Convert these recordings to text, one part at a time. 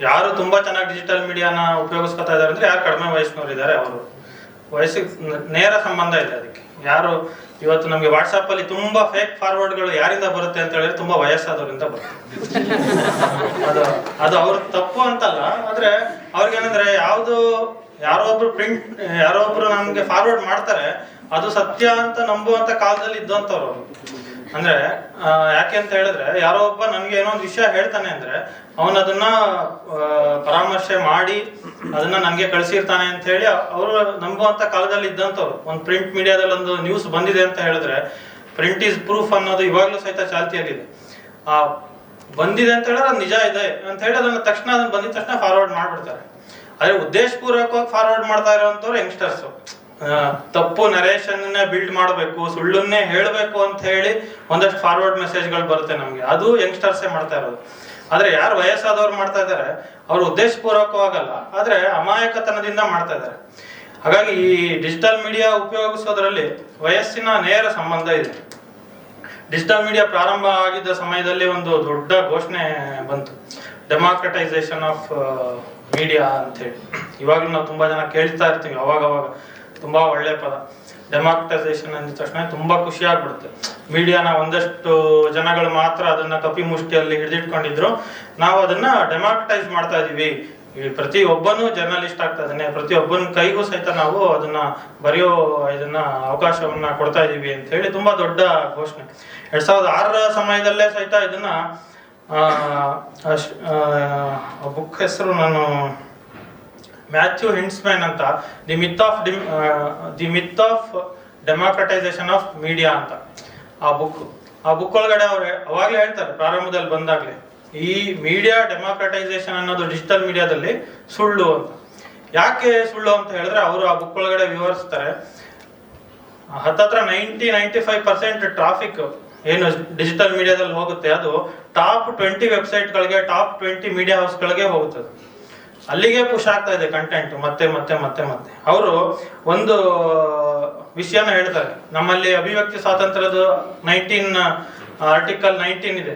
ಯಾರು ತುಂಬಾ ಚೆನ್ನಾಗಿ ಡಿಜಿಟಲ್ ಮೀಡಿಯಾನ ಉಪಯೋಗಿಸ್ಕೊತಾ ಇದಾರೆ ಅಂದ್ರೆ ಯಾರು ಕಡಿಮೆ ವಯಸ್ಸಿನವ್ರು ಇದ್ದಾರೆ ಅವರು. ವಯಸ್ಸಿಗೆ ನೇರ ಸಂಬಂಧ ಇದೆ ಅದಕ್ಕೆ. ಯಾರು ಇವತ್ತು ನಮಗೆ ವಾಟ್ಸಪ್ ಅಲ್ಲಿ ತುಂಬಾ ಫೇಕ್ ಫಾರ್ವರ್ಡ್ಗಳು ಯಾರಿಂದ ಬರುತ್ತೆ ಅಂತ ಹೇಳಿದ್ರೆ ತುಂಬಾ ವಯಸ್ಸಾದವರಿಂದ ಬರುತ್ತೆ. ಅದು ಅದು ಅವ್ರ ತಪ್ಪು ಅಂತಲ್ಲ, ಆದ್ರೆ ಅವ್ರಿಗೇನಂದ್ರೆ ಯಾವ್ದು, ಯಾರೋ ಒಬ್ರು ಪ್ರಿಂಟ್ ಯಾರೋ ಒಬ್ರು ನಮ್ಗೆ ಫಾರ್ವರ್ಡ್ ಮಾಡ್ತಾರೆ, ಅದು ಸತ್ಯ ಅಂತ ನಂಬುವಂತ ಕಾಲದಲ್ಲಿ ಇದ್ದಂತವ್ರು ಅವ್ರು. ಅಂದ್ರೆ ಯಾಕೆ ಅಂತ ಹೇಳಿದ್ರೆ, ಯಾರೋ ಒಬ್ಬ ನನ್ಗೆ ಏನೋ ಒಂದು ವಿಷಯ ಹೇಳ್ತಾನೆ ಅಂದ್ರೆ ಅವನು ಪರಾಮರ್ಶೆ ಮಾಡಿ, ಅದನ್ನ ನನ್ಗೆ ಕಳಿಸಿರ್ತಾನೆ ಅಂತ ಹೇಳಿ ಅವರು ನಂಬುವಂತ ಕಾಲದಲ್ಲಿ ಇದ್ದಂತವ್ರು. ಒಂದು ಪ್ರಿಂಟ್ ಮೀಡಿಯಾದಲ್ಲಿ ಒಂದು ನ್ಯೂಸ್ ಬಂದಿದೆ ಅಂತ ಹೇಳಿದ್ರೆ ಪ್ರಿಂಟ್ ಈಸ್ ಪ್ರೂಫ್ ಅನ್ನೋದು ಇವಾಗ್ಲೂ ಸಹಿತ ಚಾಲ್ತಿಯಲ್ಲಿದೆ. ಆ, ಬಂದಿದೆ ಅಂತ ಹೇಳಿದ್ರೆ ನಿಜ ಇದೆ ಅಂತ ಹೇಳಿ ಅದನ್ನ ತಕ್ಷಣ ಅದನ್ನ ಬಂದಿದ ತಕ್ಷಣ ಫಾರ್ವರ್ಡ್ ಮಾಡ್ಬಿಡ್ತಾರೆ. ಆದ್ರೆ ಉದ್ದೇಶಪೂರ್ವಕವಾಗಿ ಫಾರ್ವರ್ಡ್ ಮಾಡ್ತಾ ಇರೋಂಥವ್ರು ಯಂಗ್ಸ್ಟರ್ಸ್ ತಪ್ಪು ನರೇಷನ್ ಬಿಲ್ಡ್ ಮಾಡಬೇಕು, ಸುಳ್ಳನ್ನೇ ಹೇಳಬೇಕು ಅಂತ ಹೇಳಿ ಒಂದಷ್ಟು ಫಾರ್ವರ್ಡ್ ಮೆಸೇಜ್ಗಳು ಬರುತ್ತೆ ನಮಗೆ. ಅದು ಯಂಗ್ಸ್ಟರ್ಸೇ ಮಾಡ್ತಾ ಇರೋದು. ಆದ್ರೆ ಯಾರು ವಯಸ್ಸಾದವ್ರು ಮಾಡ್ತಾ ಇದ್ದಾರೆ, ಅವ್ರು ಉದ್ದೇಶಪೂರ್ವಕವಾಗಲ್ಲ ಆದ್ರೆ ಅಮಾಯಕತನದಿಂದ ಮಾಡ್ತಾ ಇದ್ದಾರೆ. ಹಾಗಾಗಿ ಈ ಡಿಜಿಟಲ್ ಮೀಡಿಯಾ ಉಪಯೋಗಿಸೋದ್ರಲ್ಲಿ ವಯಸ್ಸಿನ ನೇರ ಸಂಬಂಧ ಇದೆ. ಡಿಜಿಟಲ್ ಮೀಡಿಯಾ ಪ್ರಾರಂಭ ಆಗಿದ್ದ ಸಮಯದಲ್ಲಿ ಒಂದು ದೊಡ್ಡ ಘೋಷಣೆ ಬಂತು. ಡೆಮಾಕ್ರಟೈಸೇಷನ್ ಆಫ್ ಮೀಡಿಯಾ ಅಂತ ಹೇಳಿ. ಇವಾಗಲೂ ನಾವು ತುಂಬಾ ಜನ ಕೇಳ್ತಾ ಇರ್ತೀವಿ ಅವಾಗ ಅವಾಗ ತುಂಬಾ ಒಳ್ಳೆ ಪದ ಡೆಮಾಕ್ರಟೈಸೇಷನ್ ಅಂದ ತಕ್ಷಣ ತುಂಬಾ ಖುಷಿ ಆಗ್ಬಿಡುತ್ತೆ ಮೀಡಿಯಾನ ಒಂದಷ್ಟು ಜನಗಳು ಮಾತ್ರ ಅದನ್ನ ಕಪಿ ಮುಷ್ಟಿಯಲ್ಲಿ ಹಿಡಿದಿಟ್ಕೊಂಡಿದ್ರು ನಾವು ಅದನ್ನ ಡೆಮಾಕ್ರಟೈಸ್ ಮಾಡ್ತಾ ಇದೀವಿ ಪ್ರತಿ ಒಬ್ಬನು ಜರ್ನಲಿಸ್ಟ್ ಆಗ್ತಾ ಇದ್ದಾನೆ ಪ್ರತಿ ಒಬ್ಬನ ಕೈಗೂ ಸಹಿತ ನಾವು ಅದನ್ನ ಬರೆಯೋ ಇದನ್ನ ಅವಕಾಶವನ್ನ ಕೊಡ್ತಾ ಇದೀವಿ ಅಂತ ಹೇಳಿ ತುಂಬಾ ದೊಡ್ಡ ಘೋಷಣೆ ಎರಡ್ ಸಾವಿರದ ಆರರ ಸಮಯದಲ್ಲೇ ಸಹಿತ ಇದನ್ನ ಬುಕ್ ಹೆಸರು ನಾನು ಮ್ಯಾಥ್ಯೂ ಹಿಂಟ್ಸ್ಮ್ಯಾನ್ ಅಂತ the myth of the myth of democratization of media ಅಂತ. ಆ ಬುಕ್ ಆ ಬುಕ್ ಒಳಗಡೆ ಅವ್ರು ಅವಾಗಲೇ ಹೇಳ್ತಾರೆ, ಪ್ರಾರಂಭದಲ್ಲಿ ಬಂದಾಗಲೇ, ಈ ಮೀಡಿಯಾ ಡೆಮಾಕ್ರಟೈಸೇಷನ್ ಅನ್ನೋದು ಡಿಜಿಟಲ್ ಮೀಡಿಯಾದಲ್ಲಿ ಸುಳ್ಳು ಅಂತ. ಯಾಕೆ ಸುಳ್ಳು ಅಂತ ಹೇಳಿದ್ರೆ, ಅವರು ಆ ಬುಕ್ ಒಳಗಡೆ ವಿವರಿಸ್ತಾರೆ, ಹತ್ತತ್ರ ninety ninety five percent traffic ಏನು ಡಿಜಿಟಲ್ ಮೀಡಿಯಾದಲ್ಲಿ ಹೋಗುತ್ತೆ, ಅದು ಟಾಪ್ ಟ್ವೆಂಟಿ ವೆಬ್ಸೈಟ್ಗಳಿಗೆ ಟಾಪ್ ಟ್ವೆಂಟಿ ಮೀಡಿಯಾ ಹೌಸ್ಗಳಿಗೆ ಹೋಗುತ್ತದೆ. ಅಲ್ಲಿಗೆ ಪುಷ್ ಆಗ್ತಾ ಇದೆ ಕಂಟೆಂಟ್ ಮತ್ತೆ ಮತ್ತೆ ಮತ್ತೆ ಮತ್ತೆ. ಅವರು ಒಂದು ವಿಷಯನ ಹೇಳ್ತಾರೆ. ನಮ್ಮಲ್ಲಿ ಅಭಿವ್ಯಕ್ತಿ ಸ್ವಾತಂತ್ರ್ಯದ ನೈನ್ಟೀನ್ ಆರ್ಟಿಕಲ್ ನೈನ್ಟೀನ್ ಇದೆ.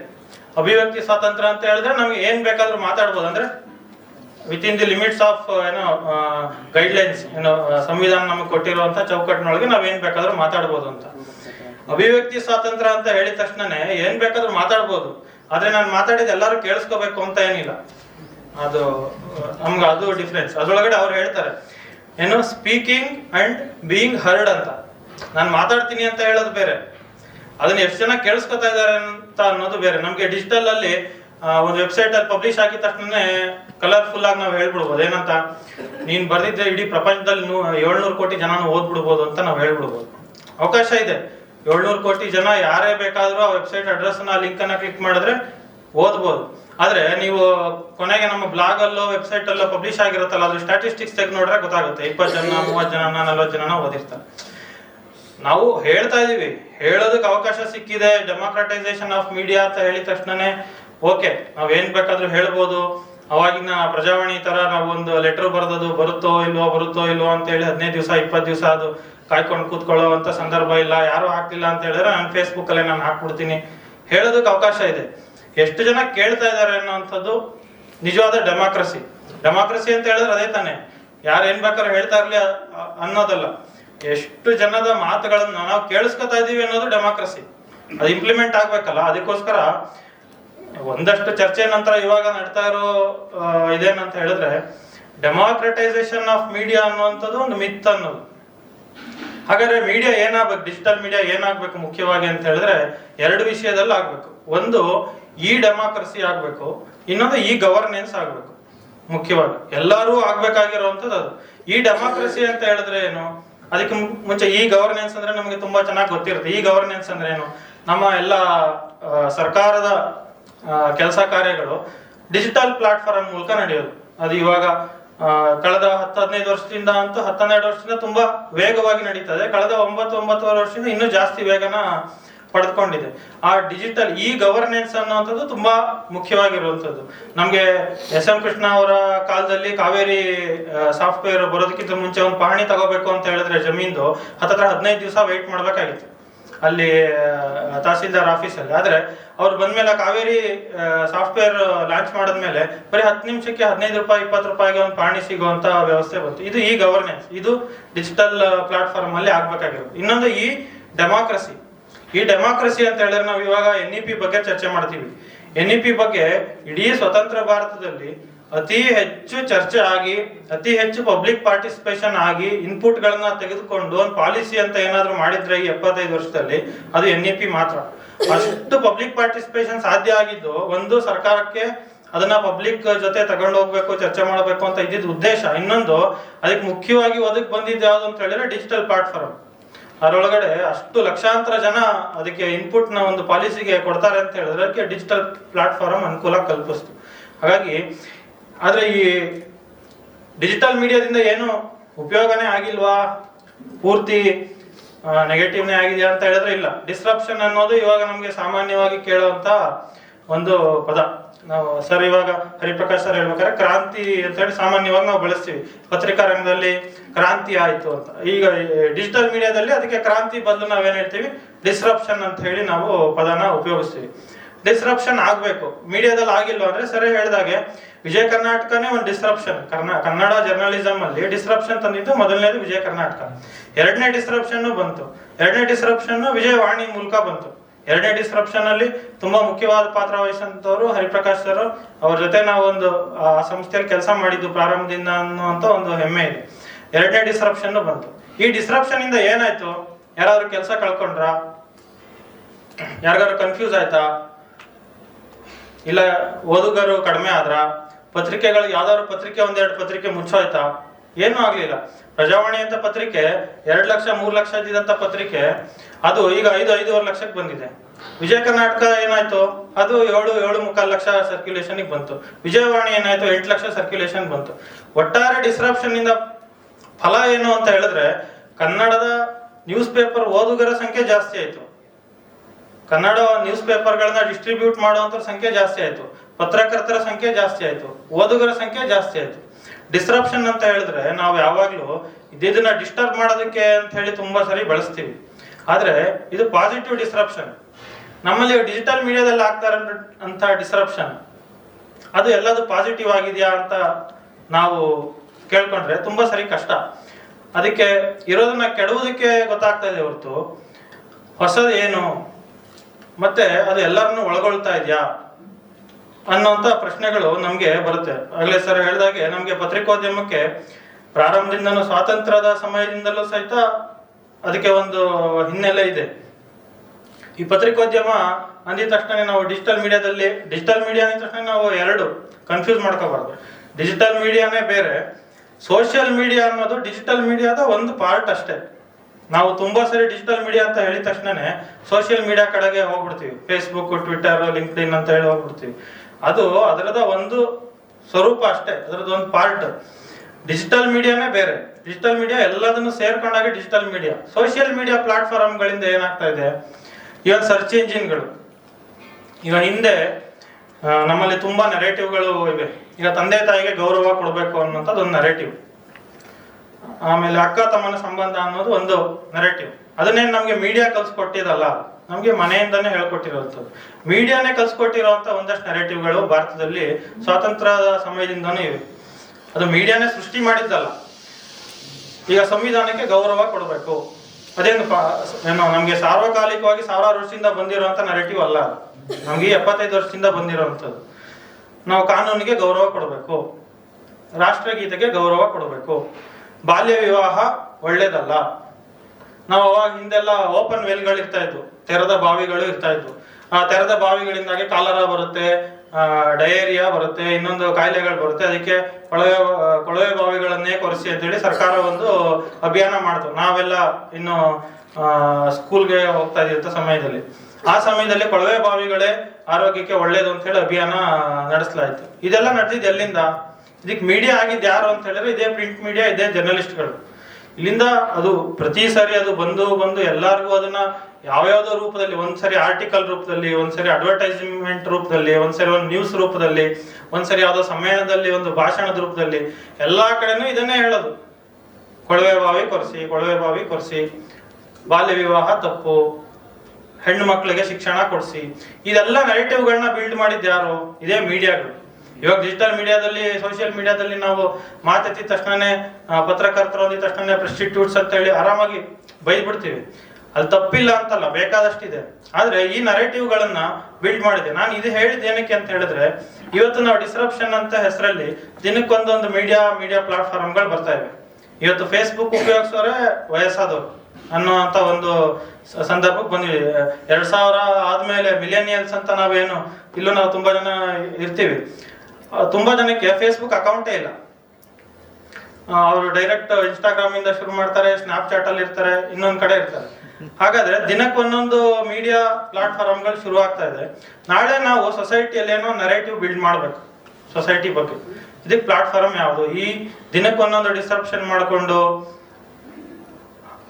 ಅಭಿವ್ಯಕ್ತಿ ಸ್ವಾತಂತ್ರ್ಯ ಅಂತ ಹೇಳಿದ್ರೆ ನಮ್ಗೆ ಏನ್ ಬೇಕಾದ್ರೂ ಮಾತಾಡ್ಬೋದು. ಅಂದ್ರೆ within the limits of ಏನೋ ಗೈಡ್ಲೈನ್ಸ್ ಏನೋ ಸಂವಿಧಾನ ನಮಗೆ ಕೊಟ್ಟಿರುವಂತ ಚೌಕಟ್ಟಿನೊಳಗೆ ನಾವ್ ಏನ್ ಬೇಕಾದ್ರೂ ಮಾತಾಡ್ಬೋದು ಅಂತ. ಅಭಿವ್ಯಕ್ತಿ ಸ್ವಾತಂತ್ರ್ಯ ಅಂತ ಹೇಳಿದ ತಕ್ಷಣನೇ ಏನ್ ಬೇಕಾದ್ರೂ ಮಾತಾಡ್ಬೋದು. ಆದ್ರೆ ನಾನು ಮಾತಾಡಿದ ಎಲ್ಲರೂ ಕೇಳಿಸ್ಕೋಬೇಕು ಅಂತ ಏನಿಲ್ಲ. ಅದು, ನಮ್ಗೆ ಅದು ಡಿಫ್ರೆನ್ಸ್ ಅದರೊಳಗಡೆ ಅವ್ರು ಹೇಳ್ತಾರೆ, ಏನು ಸ್ಪೀಕಿಂಗ್ ಅಂಡ್ ಬೀಯಿಂಗ್ ಹರ್ಡ್ ಅಂತ. ನಾನು ಮಾತಾಡ್ತೀನಿ ಅಂತ ಹೇಳೋದು ಬೇರೆ. ಅದನ್ನ ಎಷ್ಟು ಜನ ಕೇಳಿಸ್ಕೊತಾ ಇದ್ದಾರೆ ಅಂತ ಅನ್ನೋದು ಬೇರೆ. ನಮಗೆ ಡಿಜಿಟಲ್ ಅಲ್ಲಿ ಒಂದು ವೆಬ್ಸೈಟ್ ಅಲ್ಲಿ ಪಬ್ಲಿಷ್ ಆಗಿದ ತಕ್ಷಣ ಕಲರ್ಫುಲ್ ಆಗಿ ನಾವು ಹೇಳ್ಬಿಡ್ಬೋದು. ಏನಂತ, ನೀನ್ ಬರ್ದಿದ್ರೆ ಇಡೀ ಪ್ರಪಂಚದಲ್ಲಿ ಏಳ್ನೂರು ಕೋಟಿ ಜನನು ಓದ್ಬಿಡ್ಬೋದು ಅಂತ ನಾವು ಹೇಳ್ಬಿಡ್ಬೋದು. ಅವಕಾಶ ಇದೆ. ಏಳ್ನೂರು ಕೋಟಿ ಜನ ಯಾರೇ ಬೇಕಾದರೂ ಆ ವೆಬ್ಸೈಟ್ ಅಡ್ರೆಸ್ ಅನ್ನ ಲಿಂಕ್ ಅನ್ನ ಕ್ಲಿಕ್ ಮಾಡಿದ್ರೆ ಓದ್ಬೋದು. ಆದ್ರೆ ನೀವು ಕೊನೆಗೆ ನಮ್ಮ ಬ್ಲಾಗ್ ಅಲ್ಲೋ ವೆಬ್ಸೈಟ್ ಅಲ್ಲೋ ಪಬ್ಲಿಷ್ ಆಗಿರುತ್ತಲ್ಲ ಅದು ಸ್ಟಾಟಿಸ್ಟಿಕ್ಸ್ ತೆಗೆದು ನೋಡ್ರೆ ಗೊತ್ತಾಗುತ್ತೆ. ಇಪ್ಪತ್ತು ಜನ, ಮೂವತ್ತು ಜನ, ನಲ್ವತ್ತು ಜನ ಓದಿರ್ತಾರೆ. ನಾವು ಹೇಳ್ತಾ ಇದೀವಿ. ಹೇಳೋದಕ್ಕೆ ಅವಕಾಶ ಸಿಕ್ಕಿದೆ. ಡೆಮಾಕ್ರಟೈಸೇಷನ್ ಆಫ್ ಮೀಡಿಯಾ ಅಂತ ಹೇಳಿದ ತಕ್ಷಣನೇ ಓಕೆ ನಾವ್ ಏನ್ ಬೇಕಾದ್ರೂ ಹೇಳ್ಬೋದು. ಅವಾಗಿನ ಪ್ರಜಾವಾಣಿ ತರ ನಾವು ಒಂದು ಲೆಟರ್ ಬರ್ದದು, ಬರುತ್ತೋ ಇಲ್ವೋ ಬರುತ್ತೋ ಇಲ್ವೋ ಅಂತ ಹೇಳಿ ಹದಿನೈದು ದಿವಸ, ಇಪ್ಪತ್ತು ದಿವಸ ಅದು ಕಾಯ್ಕೊಂಡು ಕೂತ್ಕೊಳ್ಳೋ ಅಂತ ಸಂದರ್ಭ ಇಲ್ಲ. ಯಾರು ಹಾಕ್ತಿಲ್ಲ ಅಂತ ಹೇಳಿದ್ರೆ ನಾನು ಫೇಸ್ಬುಕ್ ಅಲ್ಲೇ ನಾನು ಹಾಕ್ಬಿಡ್ತೀನಿ. ಹೇಳೋದಕ್ಕೆ ಅವಕಾಶ ಇದೆ. ಎಷ್ಟು ಜನ ಕೇಳ್ತಾ ಇದ್ದಾರೆ ಅನ್ನೋಂಥದ್ದು ನಿಜವಾದ ಡೆಮಾಕ್ರಸಿ. ಡೆಮಾಕ್ರಸಿ ಅಂತ ಹೇಳಿದ್ರೆ ಅದೇ ತಾನೆ. ಯಾರು ಏನ್ ಬೇಕಾದ್ರೆ ಹೇಳ್ತಾ ಇರ್ಲಿ ಅನ್ನೋದಲ್ಲ. ಎಷ್ಟು ಜನದ ಮಾತುಗಳನ್ನ ನಾವು ಕೇಳಿಸ್ಕೊತಾ ಇದೀವಿ ಅನ್ನೋದು ಡೆಮಾಕ್ರಸಿ. ಅದು ಇಂಪ್ಲಿಮೆಂಟ್ ಆಗ್ಬೇಕಲ್ಲ. ಅದಕ್ಕೋಸ್ಕರ ಒಂದಷ್ಟು ಚರ್ಚೆ ನಂತರ ಇವಾಗ ನಡ್ತಾ ಇರೋ ಇದೇನಂತ ಹೇಳಿದ್ರೆ ಡೆಮಾಕ್ರಟೈಸೇಷನ್ ಆಫ್ ಮೀಡಿಯಾ ಅನ್ನುವಂಥದ್ದು ಒಂದು ಮಿತ್ ಅನ್ನೋದು. ಹಾಗಾದ್ರೆ ಮೀಡಿಯಾ ಏನಾಗ್ಬೇಕು? ಡಿಜಿಟಲ್ ಮೀಡಿಯಾ ಏನಾಗ್ಬೇಕು ಮುಖ್ಯವಾಗಿ ಅಂತ ಹೇಳಿದ್ರೆ ಎರಡು ವಿಷಯದಲ್ಲಿ ಆಗ್ಬೇಕು ಒಂದು ಈ ಡೆಮಾಕ್ರಸಿ ಆಗಬೇಕು, ಇನ್ನೊಂದು ಈ ಗವರ್ನೆನ್ಸ್ ಆಗಬೇಕು. ಮುಖ್ಯವಾಗಿ ಎಲ್ಲರೂ ಆಗ್ಬೇಕಾಗಿರುವಂತದ್ದು ಅದು. ಈ ಡೆಮಾಕ್ರಸಿ ಅಂತ ಹೇಳಿದ್ರೆ ಏನು? ಅದಕ್ಕೆ ಮುಂಚೆ ಈ ಗವರ್ನೆನ್ಸ್ ಅಂದ್ರೆ ನಮಗೆ ತುಂಬಾ ಚೆನ್ನಾಗಿ ಗೊತ್ತಿರುತ್ತೆ. ಈ ಗವರ್ನೆನ್ಸ್ ಅಂದ್ರೆ ಏನು? ನಮ್ಮ ಎಲ್ಲ ಸರ್ಕಾರದ ಕೆಲಸ ಕಾರ್ಯಗಳು ಡಿಜಿಟಲ್ ಪ್ಲಾಟ್ಫಾರ್ಮ್ ಮೂಲಕ ನಡೆಯೋದು. ಅದು ಇವಾಗ ಕಳೆದ ಹತ್ತು, ಹದಿನೈದು ವರ್ಷದಿಂದ ಅಂತೂ ಹತ್ತನ್ನೆರಡು ವರ್ಷದಿಂದ ತುಂಬಾ ವೇಗವಾಗಿ ನಡೀತದೆ ಕಳೆದ ಒಂಬತ್ತು, ಒಂಬತ್ತುವರೆ ವರ್ಷದಿಂದ ಇನ್ನೂ ಜಾಸ್ತಿ ವೇಗನ ಪಡೆದುಕೊಂಡಿದೆ. ಆ ಡಿಜಿಟಲ್ ಈ ಗವರ್ನೆನ್ಸ್ ಅನ್ನುವಂಥದ್ದು ತುಂಬಾ ಮುಖ್ಯವಾಗಿರುವಂಥದ್ದು. ನಮಗೆ ಎಸ್ ಎಂ ಕೃಷ್ಣ ಅವರ ಕಾಲದಲ್ಲಿ ಕಾವೇರಿ ಸಾಫ್ಟ್ವೇರ್ ಬರೋದಕ್ಕಿಂತ ಮುಂಚೆ ಒಂದು ಪಹಣಿ ತಗೋಬೇಕು ಅಂತ ಹೇಳಿದ್ರೆ ಜಮೀನ್ದು ಹತ್ತತ್ರ ಹದಿನೈದು ದಿವಸ ವೆಯ್ಟ್ ಮಾಡಬೇಕಾಗಿತ್ತು. ಅಲ್ಲಿ ತಹಸೀಲ್ದಾರ್ ಆಫೀಸಲ್ಲಿ ಆದ್ರೆ ಅವ್ರು ಬಂದ್ಮೇಲೆ ಕಾವೇರಿ ಸಾಫ್ಟ್ವೇರ್ ಲಾಂಚ್ ಮಾಡಿದ್ಮೇಲೆ ಬರೀ ಹತ್ತು ನಿಮಿಷಕ್ಕೆ ಹದಿನೈದು ರೂಪಾಯಿ, ಇಪ್ಪತ್ತು ರೂಪಾಯಿಗೆ ಒಂದು ಪಾಣಿ ಸಿಗುವಂತ ವ್ಯವಸ್ಥೆ ಬಂತು. ಇದು ಈ ಗವರ್ನೆನ್ಸ್ ಇದು ಡಿಜಿಟಲ್ ಪ್ಲಾಟ್ಫಾರ್ಮ್ ಅಲ್ಲಿ ಆಗ್ಬೇಕಾಗಿರೋದು. ಇನ್ನೊಂದು ಈ ಡೆಮಾಕ್ರಸಿ ಈ ಡೆಮಾಕ್ರಸಿ ಅಂತ ಹೇಳಿದ್ರೆ ನಾವು ಇವಾಗ ಎನ್ ಇ ಪಿ ಬಗ್ಗೆ ಚರ್ಚೆ ಮಾಡ್ತೀವಿ. ಎನ್ ಇ ಪಿ ಬಗ್ಗೆ ಇಡೀ ಸ್ವತಂತ್ರ ಭಾರತದಲ್ಲಿ ಅತಿ ಹೆಚ್ಚು ಚರ್ಚೆ ಆಗಿ, ಅತಿ ಹೆಚ್ಚು ಪಬ್ಲಿಕ್ ಪಾರ್ಟಿಸಿಪೇಷನ್ ಆಗಿ ಇನ್ಪುಟ್ ಗಳನ್ನ ತೆಗೆದುಕೊಂಡು ಒಂದು ಪಾಲಿಸಿ ಅಂತ ಏನಾದ್ರು ಮಾಡಿದ್ರೆ ಈ ಎಪ್ಪತ್ತೈದು ವರ್ಷದಲ್ಲಿ ಅದು ಎನ್ ಇ ಪಿ ಮಾತ್ರ. ಅಷ್ಟು ಪಬ್ಲಿಕ್ ಪಾರ್ಟಿಸಿಪೇಷನ್ ಸಾಧ್ಯ ಆಗಿದ್ದು ಒಂದು ಸರ್ಕಾರಕ್ಕೆ ಅದನ್ನ ಪಬ್ಲಿಕ್ ಜೊತೆ ತಗೊಂಡು ಹೋಗ್ಬೇಕು, ಚರ್ಚೆ ಮಾಡಬೇಕು ಅಂತ ಇದ್ದಿದ್ದ ಉದ್ದೇಶ. ಇನ್ನೊಂದು, ಅದಕ್ಕೆ ಮುಖ್ಯವಾಗಿ ಒದಕ್ ಬಂದಿದ್ದು ಯಾವ್ದು ಅಂತ ಹೇಳಿದ್ರೆ ಡಿಜಿಟಲ್ ಪ್ಲಾಟ್ಫಾರ್ಮ್ ಅದರೊಳಗಡೆ ಅಷ್ಟು ಲಕ್ಷಾಂತರ ಜನ ಅದಕ್ಕೆ ಇನ್ಪುಟ್ನ ಒಂದು ಪಾಲಿಸಿಗೆ ಕೊಡ್ತಾರೆ ಅಂತ ಹೇಳಿದ್ರೆ ಅದಕ್ಕೆ ಡಿಜಿಟಲ್ ಪ್ಲಾಟ್ಫಾರ್ಮ್ ಅನುಕೂಲ ಕಲ್ಪಿಸ್ತು. ಹಾಗಾಗಿ, ಆದ್ರೆ ಈ ಡಿಜಿಟಲ್ ಮೀಡಿಯಾದಿಂದ ಏನು ಉಪಯೋಗನೇ ಆಗಿಲ್ವಾ? ಪೂರ್ತಿ ನೆಗೆಟಿವ್ನೇ ಆಗಿದೆಯಾ ಅಂತ ಹೇಳಿದ್ರೆ ಇಲ್ಲ. ಡಿಸ್ರಪ್ಷನ್ ಅನ್ನೋದು ಇವಾಗ ನಮಗೆ ಸಾಮಾನ್ಯವಾಗಿ ಕೇಳುವಂತ ಒಂದು ಪದ. ನಾವು ಸರ್ ಇವಾಗ ಹರಿಪ್ರಕಾಶ್ ಸರ್ ಹೇಳ್ಬೇಕಾದ್ರೆ ಕ್ರಾಂತಿ ಅಂತ ಹೇಳಿ ಸಾಮಾನ್ಯವಾಗಿ ನಾವು ಬಳಸ್ತೀವಿ. ಪತ್ರಿಕಾ ರಂಗದಲ್ಲಿ ಕ್ರಾಂತಿ ಆಯ್ತು ಅಂತ. ಈಗ ಡಿಜಿಟಲ್ ಮೀಡಿಯಾದಲ್ಲಿ ಅದಕ್ಕೆ ಕ್ರಾಂತಿ ಬದಲು ನಾವೇನ್ ಹೇಳ್ತೀವಿ? ಡಿಸ್ರಪ್ಷನ್ ಅಂತ ಹೇಳಿ ನಾವು ಪದನ ಉಪಯೋಗಿಸ್ತೀವಿ. ಡಿಸ್ರಪ್ಷನ್ ಆಗ್ಬೇಕು. ಮೀಡಿಯಾದಲ್ಲಿ ಆಗಿಲ್ಲ ಅಂದ್ರೆ ಸರಿ ಹೇಳಿದಾಗೆ ವಿಜಯ ಕರ್ನಾಟಕನೇ ಒಂದು ಡಿಸ್ರಪ್ಷನ್. ಕನ್ನಡ ಜರ್ನಲಿಸಮ್ ಅಲ್ಲಿ ಡಿಸ್ರಪ್ಷನ್ ತಂದಿದ್ದು ಮೊದಲನೇದು ವಿಜಯ ಕರ್ನಾಟಕ. ಎರಡನೇ ಡಿಸ್ರಪ್ಷನ್ ಬಂತು. ಎರಡನೇ ಡಿಸ್ರಪ್ಷನ್ ವಿಜಯವಾಣಿ ಮೂಲಕ ಬಂತು. ಎರಡನೇ ಡಿಸ್ಕ್ರಪ್ಷನ್ ಅಲ್ಲಿ ತುಂಬಾ ಮುಖ್ಯವಾದ ಪಾತ್ರ ವಹಿಸಿದಂತವರು ಹರಿಪ್ರಕಾಶ್ ಸರ್. ಅವ್ರ ಜೊತೆ ನಾವು ಒಂದು ಆ ಸಂಸ್ಥೆಯಲ್ಲಿ ಕೆಲಸ ಮಾಡಿದ್ದು ಪ್ರಾರಂಭದಿಂದ ಅನ್ನುವಂತ ಒಂದು ಹೆಮ್ಮೆ ಇದೆ. ಎರಡನೇ ಡಿಸ್ಕ್ರಪ್ಷನ್ ಬಂತು. ಈ ಡಿಸ್ಕ್ರಪ್ಷನ್ ಇಂದ ಏನಾಯ್ತು? ಯಾರಾದ್ರೂ ಕೆಲಸ ಕಳ್ಕೊಂಡ್ರ? ಯಾರಿಗಾದ್ರು ಕನ್ಫ್ಯೂಸ್ ಆಯ್ತಾ? ಇಲ್ಲ ಓದುಗರು ಕಡಿಮೆ ಆದ್ರ? ಪತ್ರಿಕೆಗಳು, ಯಾವ್ದಾದ್ರು ಪತ್ರಿಕೆ, ಒಂದೆರಡು ಪತ್ರಿಕೆ ಮುಚ್ಚೋಯ್ತಾ ಏನೂ ಆಗ್ಲಿಲ್ಲ. ಪ್ರಜಾವಾಣಿ ಅಂತ ಪತ್ರಿಕೆ, ಎರಡ್ ಲಕ್ಷ, ಮೂರ್ ಲಕ್ಷ ಇದ್ದಿದ್ದಂಥ ಪತ್ರಿಕೆ ಅದು ಈಗ ಐದು, ಐದೂವರೆ ಲಕ್ಷಕ್ಕೆ ಬಂದಿದೆ. ವಿಜಯ ಕರ್ನಾಟಕ ಏನಾಯ್ತು? ಅದು ಏಳು ಏಳು ಮುಕ್ಕಾಲು ಲಕ್ಷ ಸರ್ಕ್ಯುಲೇಷನ್ ಬಂತು. ವಿಜಯವಾಣಿ ಏನಾಯ್ತು? ಎಂಟು ಲಕ್ಷ ಸರ್ಕ್ಯುಲೇಷನ್ ಬಂತು. ಒಟ್ಟಾರೆ ಡಿಸ್ರಪ್ಷನ್ ಇಂದ ಫಲ ಏನು ಅಂತ ಹೇಳಿದ್ರೆ, ಕನ್ನಡದ ನ್ಯೂಸ್ ಪೇಪರ್ ಓದುಗರ ಸಂಖ್ಯೆ ಜಾಸ್ತಿ ಆಯ್ತು. ಕನ್ನಡ ನ್ಯೂಸ್ ಪೇಪರ್ಗಳನ್ನ ಡಿಸ್ಟ್ರಿಬ್ಯೂಟ್ ಮಾಡುವಂತ ಸಂಖ್ಯೆ ಜಾಸ್ತಿ ಆಯ್ತು. ಪತ್ರಕರ್ತರ ಸಂಖ್ಯೆ ಜಾಸ್ತಿ ಆಯ್ತು. ಓದುಗರ ಸಂಖ್ಯೆ ಜಾಸ್ತಿ ಆಯ್ತು. ಡಿಸ್ರಪ್ಷನ್ ಅಂತ ಹೇಳಿದ್ರೆ, ನಾವು ಯಾವಾಗ್ಲೂ ಇದನ್ನ ಡಿಸ್ಟರ್ಬ್ ಮಾಡೋದಕ್ಕೆ ಅಂತ ಹೇಳಿ ತುಂಬಾ ಸರಿ ಬಳಸ್ತೀವಿ. ಆದ್ರೆ ಇದು ಪಾಸಿಟಿವ್ ಡಿಸ್ರಪ್ಷನ್ ನಮ್ಮಲ್ಲಿ ಡಿಜಿಟಲ್ ಮೀಡಿಯಾದಲ್ಲಿ ಆಗ್ತಾರೆ ಅಂತ ಡಿಸ್ರಪ್ಷನ್ ಅದು ಎಲ್ಲದು ಪಾಸಿಟಿವ್ ಆಗಿದೆಯಾ ಅಂತ ನಾವು ಕೇಳ್ಕೊಂಡ್ರೆ ತುಂಬಾ ಸರಿ ಕಷ್ಟ. ಅದಕ್ಕೆ ಇರೋದನ್ನ ಕೆಡುವುದಕ್ಕೆ ಗೊತ್ತಾಗ್ತಾ ಇದೆ ಹೊರತು. ಹೊಸದು ಏನು? ಮತ್ತೆ ಅದು ಎಲ್ಲರನ್ನು ಒಳಗೊಳ್ತಾ ಇದೆಯಾ? ಅನ್ನೋಂಥ ಪ್ರಶ್ನೆಗಳು ನಮಗೆ ಬರುತ್ತೆ. ಆಗಲೇ ಸರ್ ಹೇಳಿದಾಗೆ ನಮಗೆ ಪತ್ರಿಕೋದ್ಯಮಕ್ಕೆ ಪ್ರಾರಂಭದಿಂದನೂ ಸ್ವಾತಂತ್ರ್ಯದ ಸಮಯದಿಂದಲೂ ಸಹಿತ ಅದಕ್ಕೆ ಒಂದು ಹಿನ್ನೆಲೆ ಇದೆ. ಈ ಪತ್ರಿಕೋದ್ಯಮ ಅಂದಿದ ತಕ್ಷಣ ನಾವು ಡಿಜಿಟಲ್ ಮೀಡಿಯಾದಲ್ಲಿ ಡಿಜಿಟಲ್ ಮೀಡಿಯಾ ಅಂದ ತಕ್ಷಣ ನಾವು ಎರಡು ಕನ್ಫ್ಯೂಸ್ ಮಾಡ್ಕೋಬಾರ್ದು. ಡಿಜಿಟಲ್ ಮೀಡಿಯಾನೇ ಬೇರೆ ಸೋಷಿಯಲ್ ಮೀಡಿಯಾ ಅನ್ನೋದು ಡಿಜಿಟಲ್ ಮೀಡಿಯಾದ ಒಂದು ಪಾರ್ಟ್ ಅಷ್ಟೇ. ನಾವು ತುಂಬಾ ಸರಿ ಡಿಜಿಟಲ್ ಮೀಡಿಯಾ ಅಂತ ಹೇಳಿದ ತಕ್ಷಣನೇ ಸೋಷಿಯಲ್ ಮೀಡಿಯಾ ಕಡೆಗೆ ಹೋಗ್ಬಿಡ್ತೀವಿ. ಫೇಸ್ಬುಕ್ ಟ್ವಿಟರ್ ಲಿಂಕ್ಡ್ ಇನ್ ಅಂತ ಹೇಳಿ ಹೋಗ್ಬಿಡ್ತೀವಿ. ಅದು ಅದರದ ಒಂದು ಸ್ವರೂಪ ಅಷ್ಟೇ ಅದರದ್ದು ಒಂದು ಪಾರ್ಟ್ ಡಿಜಿಟಲ್ ಮೀಡಿಯಾನೇ ಬೇರೆ. ಡಿಜಿಟಲ್ ಮೀಡಿಯಾ ಎಲ್ಲದನ್ನು ಸೇರ್ಕೊಂಡಾಗ ಡಿಜಿಟಲ್ ಮೀಡಿಯಾ ಸೋಷಿಯಲ್ ಮೀಡಿಯಾ ಪ್ಲಾಟ್ಫಾರ್ಮ್ಗಳಿಂದ ಏನಾಗ್ತಾ ಇದೆ? ಇವನ್ ಸರ್ಚ್ ಇಂಜಿನ್ಗಳು ಈಗ ಹಿಂದೆ ನಮ್ಮಲ್ಲಿ ತುಂಬಾ ನೆರೇಟಿವ್ಗಳು ಇವೆ. ಈಗ ತಂದೆ ತಾಯಿಗೆ ಗೌರವ ಕೊಡಬೇಕು ಅನ್ನೋಂಥದ್ದು ಒಂದು ನೆರೇಟಿವ್ ಆಮೇಲೆ ಅಕ್ಕ ತಮ್ಮನ ಸಂಬಂಧ ಅನ್ನೋದು ಒಂದು ನೆರೇಟಿವ್ ಅದನ್ನೇನು ನಮಗೆ ಮೀಡಿಯಾ ಕಲ್ಸ್ಕೊಟ್ಟಿದಲ್ಲ, ನಮಗೆ ಮನೆಯಿಂದನೇ ಹೇಳ್ಕೊಟ್ಟಿರುವಂಥದ್ದು ಮೀಡಿಯಾನೇ ಕಲ್ಸ್ಕೊಟ್ಟಿರುವಂತ ಒಂದಷ್ಟು ನೆರೇಟಿವ್ಗಳು ಭಾರತದಲ್ಲಿ ಸ್ವಾತಂತ್ರ್ಯದ ಸಮಯದಿಂದನೂ ಇವೆ. ಅದು ಮೀಡಿಯಾನೇ ಸೃಷ್ಟಿ ಮಾಡಿದ್ದಲ್ಲ. ಈಗ ಸಂವಿಧಾನಕ್ಕೆ ಗೌರವ ಕೊಡಬೇಕು. ಅದೇನು ಏನು ನಮಗೆ ಸಾರ್ವಕಾಲಿಕವಾಗಿ ಸಾವಿರಾರು ವರ್ಷದಿಂದ ಬಂದಿರುವಂತ ನೆರೆಟಿವ್ ಅಲ್ಲ ನಮಗೆ ನಮ್ಗೆ ಎಪ್ಪತ್ತೈದು ವರ್ಷದಿಂದ ಬಂದಿರುವಂಥದ್ದು. ನಾವು ಕಾನೂನಿಗೆ ಗೌರವ ಕೊಡಬೇಕು. ರಾಷ್ಟ್ರಗೀತೆಗೆ ಗೌರವ ಕೊಡಬೇಕು. ಬಾಲ್ಯ ವಿವಾಹ ಒಳ್ಳೇದಲ್ಲ. ನಾವು ಅವಾಗ ಹಿಂದೆಲ್ಲ ಓಪನ್ ವೆಲ್ಗಳು ಇರ್ತಾ ಇದ್ವು. ತೆರೆದ ಬಾವಿಗಳು ಇರ್ತಾ ಇದ್ವು. ಆ ತೆರೆದ ಬಾವಿಗಳಿಂದಾಗಿ ಕಾಲರ ಬರುತ್ತೆ ಡಯೇರಿಯಾ ಬರುತ್ತೆ, ಇನ್ನೊಂದು ಕಾಯಿಲೆಗಳು ಬರುತ್ತೆ, ಅದಕ್ಕೆ ಕೊಳವೆ ಕೊಳವೆ ಬಾವಿಗಳನ್ನೇ ಕೊರೆಸಿ ಅಂತೇಳಿ ಸರ್ಕಾರ ಒಂದು ಅಭಿಯಾನ ಮಾಡ್ತು. ನಾವೆಲ್ಲ ಇನ್ನು ಸ್ಕೂಲ್ಗೆ ಹೋಗ್ತಾ ಇದ್ದಂಥ ಸಮಯದಲ್ಲಿ. ಆ ಸಮಯದಲ್ಲಿ ಕೊಳವೆ ಬಾವಿಗಳೇ ಆರೋಗ್ಯಕ್ಕೆ ಒಳ್ಳೇದು ಅಂತ ಹೇಳಿ ಅಭಿಯಾನ ನಡೆಸಲಾಯಿತು. ಇದೆಲ್ಲ ನಡೆದಿದ್ದು ಎಲ್ಲಿಂದ? ಇದಕ್ಕೆ ಮೀಡಿಯಾ ಆಗಿದ್ದು ಯಾರು ಅಂತ ಹೇಳಿದ್ರೆ ಇದೇ ಪ್ರಿಂಟ್ ಮೀಡಿಯಾ ಇದೇ ಜರ್ನಲಿಸ್ಟ್ಗಳು ಇಲ್ಲಿಂದ ಅದು ಪ್ರತಿ ಸಾರಿ ಅದು ಬಂದು ಬಂದು ಎಲ್ಲರಿಗೂ ಅದನ್ನ ಯಾವ್ಯಾವುದೋ ರೂಪದಲ್ಲಿ ಒಂದ್ಸರಿ ಆರ್ಟಿಕಲ್ ರೂಪದಲ್ಲಿ ಒಂದ್ಸರಿ ಅಡ್ವರ್ಟೈಸ್ಮೆಂಟ್ ರೂಪದಲ್ಲಿ ಒಂದ್ಸರಿ ಒಂದು ನ್ಯೂಸ್ ರೂಪದಲ್ಲಿ ಒಂದ್ಸರಿ ಯಾವುದೋ ಸಮ್ಮೇಳನದಲ್ಲಿ ಒಂದು ಭಾಷಣದ ರೂಪದಲ್ಲಿ ಎಲ್ಲಾ ಕಡೆನೂ ಇದನ್ನೇ ಹೇಳೋದು. ಕೊಳವೆ ಬಾವಿ ಕೊರೆಸಿ, ಕೊಳವೆ ಬಾವಿ ಕೊರೆಸಿ, ಬಾಲ್ಯ ವಿವಾಹ ತಪ್ಪು, ಹೆಣ್ಣು ಮಕ್ಕಳಿಗೆ ಶಿಕ್ಷಣ ಕೊಡಿಸಿ, ಇದೆಲ್ಲ ನೆರೆಟಿವ್ಗಳನ್ನ ಬಿಲ್ಡ್ ಮಾಡಿದ್ದು ಯಾರು? ಇದೇ ಮೀಡಿಯಾಗಳು ಇವಾಗ ಡಿಜಿಟಲ್ ಮೀಡಿಯಾದಲ್ಲಿ ಸೋಷಿಯಲ್ ಮೀಡಿಯಾದಲ್ಲಿ ನಾವು ಮಾತೆತ್ತಿದ ತಕ್ಷಣನೇ ಪತ್ರಕರ್ತರು ಅಂದಿದ ತಕ್ಷಣ ಪ್ರೆಸ್ಟಿಟ್ಯೂಟ್ಸ್ ಅಂತ ಹೇಳಿ ಆರಾಮಾಗಿ ಬೈದ್ಬಿಡ್ತೀವಿ. ಅಲ್ಲಿ ತಪ್ಪಿಲ್ಲ ಅಂತಲ್ಲ, ಬೇಕಾದಷ್ಟಿದೆ. ಆದ್ರೆ ಈ ನರೇಟಿವ್ಗಳನ್ನ ಬಿಲ್ಡ್ ಮಾಡಿದೆ. ನಾನು ಇದು ಹೇಳಿದ್ದು ಏನಕ್ಕೆ ಅಂತ ಹೇಳಿದ್ರೆ, ಇವತ್ತು ನಾವು ಡಿಸ್ರಪ್ಷನ್ ಅಂತ ಹೆಸರಲ್ಲಿ ದಿನಕ್ಕೊಂದೊಂದು ಮೀಡಿಯಾ ಮೀಡಿಯಾ ಪ್ಲಾಟ್ಫಾರ್ಮ್ಗಳು ಬರ್ತಾ ಇವೆ. ಇವತ್ತು ಫೇಸ್ಬುಕ್ ಉಪಯೋಗಿಸೋರೆ ವಯಸ್ಸಾದವರು ಅನ್ನುವಂತ ಒಂದು ಸಂದರ್ಭಕ್ಕೆ ಬಂದ್ವಿ. ಎರಡ್ ಸಾವಿರ ಆದ್ಮೇಲೆ ಮಿಲೇನಿಯಲ್ಸ್ ಅಂತ ನಾವೇನು, ಇಲ್ಲೂ ನಾವು ತುಂಬಾ ಜನ ಇರ್ತೀವಿ. ತುಂಬಾ ಜನಕ್ಕೆ ಫೇಸ್ಬುಕ್ ಅಕೌಂಟೇ ಇಲ್ಲ. ಅವರು ಡೈರೆಕ್ಟ್ ಇನ್ಸ್ಟಾಗ್ರಾಮ್ ಇಂದ ಶುರು ಮಾಡ್ತಾರೆ ಸ್ನಾಪ್ಚಾಟ್ ಅಲ್ಲಿ ಇರ್ತಾರೆ, ಇನ್ನೊಂದ್ ಕಡೆ ಇರ್ತಾರೆ. ಹಾಗಾದ್ರೆ ದಿನಕ್ಕೆ ಒಂದೊಂದು ಮೀಡಿಯಾ ಪ್ಲಾಟ್ಫಾರ್ಮ್ಗಳು ಶುರು ಆಗ್ತಾ ಇದೆ. ನಾಳೆ ನಾವು ಸೊಸೈಟಿಯಲ್ಲಿ ಏನೋ ನರೇಟಿವ್ ಬಿಲ್ಡ್ ಮಾಡ್ಬೇಕು ಸೊಸೈಟಿ ಬಗ್ಗೆ. ಇದಕ್ಕೆ ಪ್ಲಾಟ್ಫಾರ್ಮ್ ಯಾವುದು? ಈ ದಿನಕ್ಕೆ ಒಂದೊಂದು ಡಿಸ್ಟ್ರಪ್ಷನ್ ಮಾಡಿಕೊಂಡು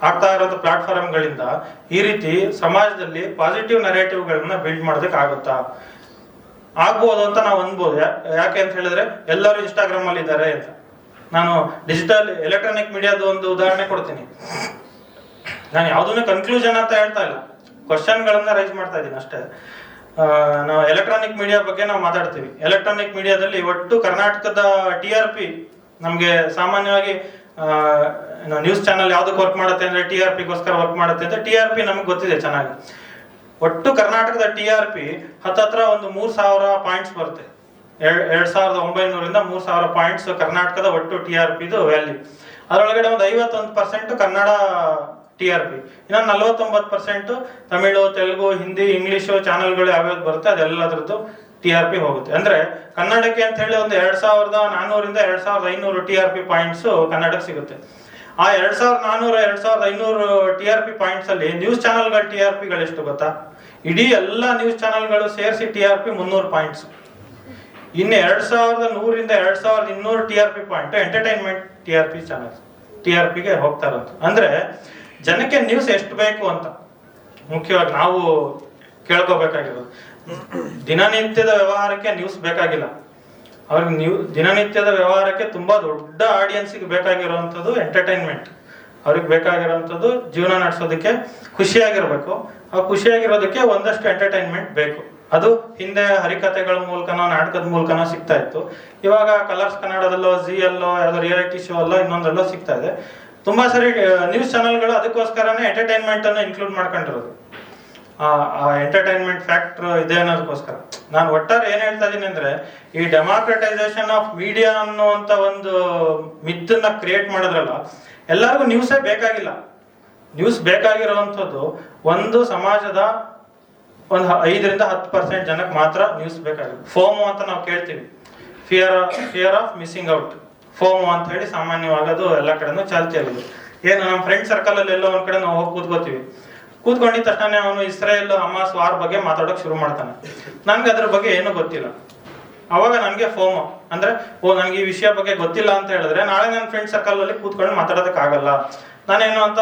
ಆಗ್ತಾ ಇರೋದು ಪ್ಲಾಟ್ಫಾರ್ಮ್ ಗಳಿಂದ ಈ ರೀತಿ ಸಮಾಜದಲ್ಲಿ ಪಾಸಿಟಿವ್ ನರೇಟಿವ್ಗಳನ್ನ ಬಿಲ್ಡ್ ಮಾಡೋದಕ್ಕೆ ಆಗುತ್ತಾ? ಆಗ್ಬೋದು ಅಂತ ನಾವು ಅನ್ಬೋದು. ಯಾಕೆ ಅಂತ ಹೇಳಿದ್ರೆ ಎಲ್ಲರೂ ಇನ್ಸ್ಟಾಗ್ರಾಮ್ ಅಲ್ಲಿ ಇದ್ದಾರೆ ಅಂತ. ನಾನು ಡಿಜಿಟಲ್ ಎಲೆಕ್ಟ್ರಾನಿಕ್ ಮೀಡಿಯಾದ ಒಂದು ಉದಾಹರಣೆ ಕೊಡ್ತೀನಿ. ನಾನು ಯಾವುದನ್ನು ಕನ್ಕ್ಲೂಷನ್ ಅಂತ ಹೇಳ್ತಾ ಇಲ್ಲ. ಕ್ವಶನ್ಗಳನ್ನ ರೈಸ್ ಮಾಡ್ತಾ ಇದ್ದೀನಿ ಅಷ್ಟೇ. ನಾವು ಎಲೆಕ್ಟ್ರಾನಿಕ್ ಮೀಡಿಯಾ ಬಗ್ಗೆ ನಾವು ಮಾತಾಡ್ತೀವಿ. ಎಲೆಕ್ಟ್ರಾನಿಕ್ ಮೀಡಿಯಾದಲ್ಲಿ ಒಟ್ಟು ಕರ್ನಾಟಕದ ಟಿ ಆರ್ ಪಿ ನಮಗೆ ಸಾಮಾನ್ಯವಾಗಿ ನ್ಯೂಸ್ ಚಾನಲ್ ಯಾವ್ದಕ್ಕೆ ವರ್ಕ್ ಮಾಡುತ್ತೆ ಅಂದ್ರೆ ಟಿ ಆರ್ ಪಿಗೋಸ್ಕರ ವರ್ಕ್ ಮಾಡುತ್ತೆ ಅಂತ ಟಿ ಆರ್ ಪಿ ನಮಗೆ ಗೊತ್ತಿದೆ ಚೆನ್ನಾಗಿ. ಒಟ್ಟು ಕರ್ನಾಟಕದ ಟಿ ಆರ್ ಪಿ ಹತ್ತತ್ರ ಒಂದು ಮೂರ್ ಸಾವಿರ ಪಾಯಿಂಟ್ಸ್ ಬರುತ್ತೆ. ಎರಡ್ ಸಾವಿರದ ಒಂಬೈನೂರಿಂದ ಮೂರ್ ಸಾವಿರ ಪಾಯಿಂಟ್ಸ್ ಕರ್ನಾಟಕದ ಒಟ್ಟು ಟಿ ಆರ್ ಪಿದು ವ್ಯಾಲ್ಯೂ ಅದರೊಳಗಡೆ ಒಂದು ಐವತ್ತೊಂದು percent Kannada T R P ಇನ್ನೊಂದು ನಲವತ್ತೊಂಬತ್ತು ಪರ್ಸೆಂಟ್ ತಮಿಳು, ತೆಲುಗು, ಹಿಂದಿ, ಇಂಗ್ಲಿಷು ಚಾನಲ್ಗಳು ಯಾವ್ಯಾವ್ದು ಬರುತ್ತೆ ಅದೆಲ್ಲದ್ರದ್ದು ಟಿ ಆರ್ ಪಿ ಹೋಗುತ್ತೆ. ಅಂದ್ರೆ ಕನ್ನಡಕ್ಕೆ ಅಂತ ಹೇಳಿ ಒಂದು ಎರಡ್ ಸಾವಿರದ ನಾನ್ನೂರಿಂದ ಎರಡ್ ಸಾವಿರದ ಐನೂರು ಟಿ ಆರ್ ಪಿ ಪಾಯಿಂಟ್ಸ್ ಕನ್ನಡಕ್ಕೆ ಸಿಗುತ್ತೆ. ಆ ಎರಡ್ ಸಾವಿರದ ನಾನ್ನೂರ ಎರಡ್ ಸಾವಿರದ ಐನೂರು ಟಿ ಆರ್ ಪಿ ಪಾಯಿಂಟ್ಸ್ ಅಲ್ಲಿ ನ್ಯೂಸ್ ಚಾನಲ್ಗಳ ಟಿ ಆರ್ ಪಿಗಳು ಎಷ್ಟು ಗೊತ್ತಾ? ಇಡೀ ಎಲ್ಲ ನ್ಯೂಸ್ ಚಾನೆಲ್ಗಳು ಸೇರಿಸಿ ಟಿ ಆರ್ ಪಿ ಮುನ್ನೂರು ಪಾಯಿಂಟ್ಸ್ ಇನ್ನು ಎರಡು ಸಾವಿರದ ನೂರಿಂದ ಎರಡು ಸಾವಿರದ ಇನ್ನೂರು T R P point entertainment T R P channels T R ಪಿಗೆ ಹೋಗ್ತಾ ಇರೋದು ಅಂದ್ರೆ ಜನಕ್ಕೆ ನ್ಯೂಸ್ ಎಷ್ಟು ಬೇಕು ಅಂತ ಮುಖ್ಯವಾಗಿ ನಾವು ಕೇಳ್ಕೋಬೇಕಾಗಿರೋದು. ದಿನನಿತ್ಯದ ವ್ಯವಹಾರಕ್ಕೆ ನ್ಯೂಸ್ ಬೇಕಾಗಿಲ್ಲ. ಅವ್ರಿಗೆ ನ್ಯೂ ದಿನನಿತ್ಯದ ವ್ಯವಹಾರಕ್ಕೆ ತುಂಬಾ ದೊಡ್ಡ ಆಡಿಯನ್ಸ್ಗೆ ಬೇಕಾಗಿರುವಂಥದ್ದು ಎಂಟರ್ಟೈನ್ಮೆಂಟ್ ಅವ್ರಿಗೆ ಬೇಕಾಗಿರೋವಂಥದ್ದು ಜೀವನ ನಡೆಸೋದಕ್ಕೆ ಖುಷಿಯಾಗಿರ್ಬೇಕು. ಖುಷಿಯಾಗಿರೋದಕ್ಕೆ ಒಂದಷ್ಟು ಎಂಟರ್ಟೈನ್ಮೆಂಟ್ ಬೇಕು. ಅದು ಹಿಂದೆ ಹರಿಕಥೆಗಳ ಮೂಲಕನೋ, ನಾಟಕದ ಮೂಲಕನೋ ಸಿಗ್ತಾ ಇತ್ತು. ಇವಾಗ ಕಲರ್ಸ್ ಕನ್ನಡದಲ್ಲೋ ಜಿ ಅಲ್ಲೋ ಯಾವ್ದೋ ರಿಯಾಲಿಟಿ ಶೋ ಅಲ್ಲೋ ಇನ್ನೊಂದಲ್ಲೋ ಸಿಗ್ತಾ ಇದೆ. ತುಂಬಾ ಸರಿ ನ್ಯೂಸ್ ಚಾನೆಲ್ಗಳು ಅದಕ್ಕೋಸ್ಕರನೇ ಎಂಟರ್ಟೈನ್ಮೆಂಟ್ ಅನ್ನು ಇನ್ಕ್ಲೂಡ್ ಮಾಡ್ಕೊಂಡಿರೋದು. ಆ ಎಂಟರ್ಟೈನ್ಮೆಂಟ್ ಫ್ಯಾಕ್ಟ್ರ್ ಇದೆ ಅನ್ನೋದಕ್ಕೋಸ್ಕರ. ನಾನು ಒಟ್ಟಾರೆ ಏನ್ ಹೇಳ್ತಾ ಇದ್ದೀನಿ ಅಂದ್ರೆ, ಈ ಡೆಮಾಕ್ರಟೈಸೇಷನ್ ಆಫ್ ಮೀಡಿಯಾ ಅನ್ನುವಂತ ಒಂದು ಮಿತ್ತನ್ನ ಕ್ರಿಯೇಟ್ ಮಾಡಿದ್ರಲ್ಲ, ಎಲ್ಲರಿಗೂ ನ್ಯೂಸೇ ಬೇಕಾಗಿಲ್ಲ. ನ್ಯೂಸ್ ಬೇಕಾಗಿರುವಂಥದ್ದು ಒಂದು ಸಮಾಜದ ಒಂದು ಐದರಿಂದ ಹತ್ತು ಪರ್ಸೆಂಟ್ ಜನಕ್ಕೆ ಮಾತ್ರ ನ್ಯೂಸ್ ಬೇಕಾಗುತ್ತೆ ಫೋಮೋ ಅಂತ ನಾವು ಕೇಳ್ತೀವಿ. Fear fear of missing out FOMO ಅಂತ ಹೇಳಿ ಸಾಮಾನ್ಯವಾಗಿ ಅದು ಎಲ್ಲ ಕಡೆನೂ ಚಾಲ್ತಿಯಲ್ಲಿದೆ ಏನು ನಮ್ಮ ಫ್ರೆಂಡ್ ಸರ್ಕಲ್ ಅಲ್ಲಿ ಎಲ್ಲೋ ಒಂದ್ ಕಡೆ ನಾವು ಹೋಗಿ ಕೂತ್ಕೋತೀವಿ. ಕೂತ್ಕೊಂಡಿದ ತಕ್ಷಣ ಅವನು ಇಸ್ರೇಲ್, ಹಮಾಸ್ ವಾರ್ ಬಗ್ಗೆ ಮಾತಾಡೋಕೆ ಶುರು ಮಾಡ್ತಾನೆ. ನನ್ಗೆ ಅದ್ರ ಬಗ್ಗೆ ಏನು ಗೊತ್ತಿಲ್ಲ. ಅವಾಗ ನನಗೆ ಫೋಮೋ ಅಂದ್ರೆ, ಓ, ನನಗೆ ಈ ವಿಷಯ ಬಗ್ಗೆ ಗೊತ್ತಿಲ್ಲ ಅಂತ ಹೇಳಿದ್ರೆ ನಾಳೆ ನನ್ನ ಫ್ರೆಂಡ್ ಸರ್ಕಲ್ ಅಲ್ಲಿ ಕೂತ್ಕೊಂಡು ಮಾತಾಡೋದಕ್ಕಾಗಲ್ಲ. ನಾನೇನು ಅಂತ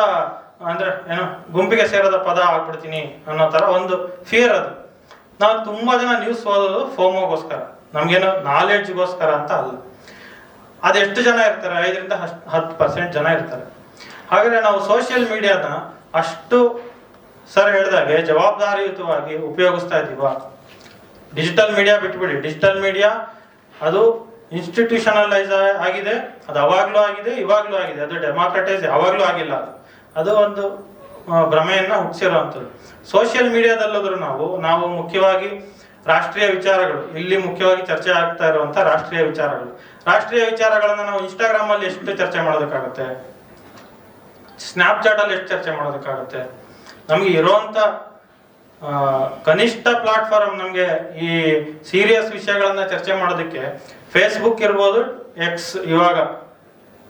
ಅಂದ್ರೆ ಏನೋ ಗುಂಪಿಗೆ ಸೇರದ ಪದ ಆಗ್ಬಿಡ್ತೀನಿ ಅನ್ನೋ ತರ ಒಂದು ಫಿಯರ್ ಅದು. ನಾವು ತುಂಬಾ ಜನ ನ್ಯೂಸ್ ಓದೋದು ಫೋಮೋಗೋಸ್ಕರ ನಮ್ಗೇನು ನಾಲೆಡ್ಜ್ಗೋಸ್ಕರ ಅಂತ ಅಲ್ಲ. ಅದೆಷ್ಟು ಜನ ಇರ್ತಾರೆ? ಐದರಿಂದ ಹತ್- ಹತ್ತು ಪರ್ಸೆಂಟ್ ಜನ ಇರ್ತಾರೆ. ಹಾಗಾದ್ರೆ ನಾವು ಸೋಷಿಯಲ್ ಮೀಡಿಯಾದ ಅಷ್ಟು ಸರ್ ಹೇಳಿದಾಗೆ ಜವಾಬ್ದಾರಿಯುತವಾಗಿ ಉಪಯೋಗಿಸ್ತಾ ಇದೀವ ಡಿಜಿಟಲ್ ಮೀಡಿಯಾ ಬಿಟ್ಬಿಡಿ. ಡಿಜಿಟಲ್ ಮೀಡಿಯಾ ಅದು ಇನ್ಸ್ಟಿಟ್ಯೂಷನಲೈಸ್ ಆಗಿದೆ, ಅದು ಅವಾಗ್ಲೂ ಆಗಿದೆ, ಇವಾಗಲೂ ಆಗಿದೆ. ಅದು ಡೆಮಾಕ್ರಟೈಸ್ ಯಾವಾಗಲೂ ಆಗಿಲ್ಲ ಅದು. ಅದು ಒಂದು ಭ್ರಮೆಯನ್ನು ಹುಟ್ಟಿಸಿರುವಂಥದ್ದು. ಸೋಷಿಯಲ್ ಮೀಡಿಯಾದಲ್ಲಾದ್ರೂ ನಾವು ನಾವು ಮುಖ್ಯವಾಗಿ ರಾಷ್ಟ್ರೀಯ ವಿಚಾರಗಳು ಇಲ್ಲಿ ಮುಖ್ಯವಾಗಿ ಚರ್ಚೆ ಆಗ್ತಾ ಇರುವಂಥ ರಾಷ್ಟ್ರೀಯ ವಿಚಾರಗಳು. ರಾಷ್ಟ್ರೀಯ ವಿಚಾರಗಳನ್ನು ನಾವು ಇನ್ಸ್ಟಾಗ್ರಾಮಲ್ಲಿ ಎಷ್ಟು ಚರ್ಚೆ ಮಾಡೋದಕ್ಕಾಗುತ್ತೆ? ಸ್ನ್ಯಾಪ್ಚಾಟಲ್ಲಿ ಎಷ್ಟು ಚರ್ಚೆ ಮಾಡೋದಕ್ಕಾಗುತ್ತೆ? ನಮಗೆ ಇರುವಂತ ಆ, ಕನಿಷ್ಠ ಪ್ಲಾಟ್ಫಾರ್ಮ್ ನಮಗೆ ಈ ಸೀರಿಯಸ್ ವಿಷಯಗಳನ್ನು ಚರ್ಚೆ ಮಾಡೋದಕ್ಕೆ ಫೇಸ್ಬುಕ್ ಇರ್ಬೋದು ಎಕ್ಸ್ ಇವಾಗ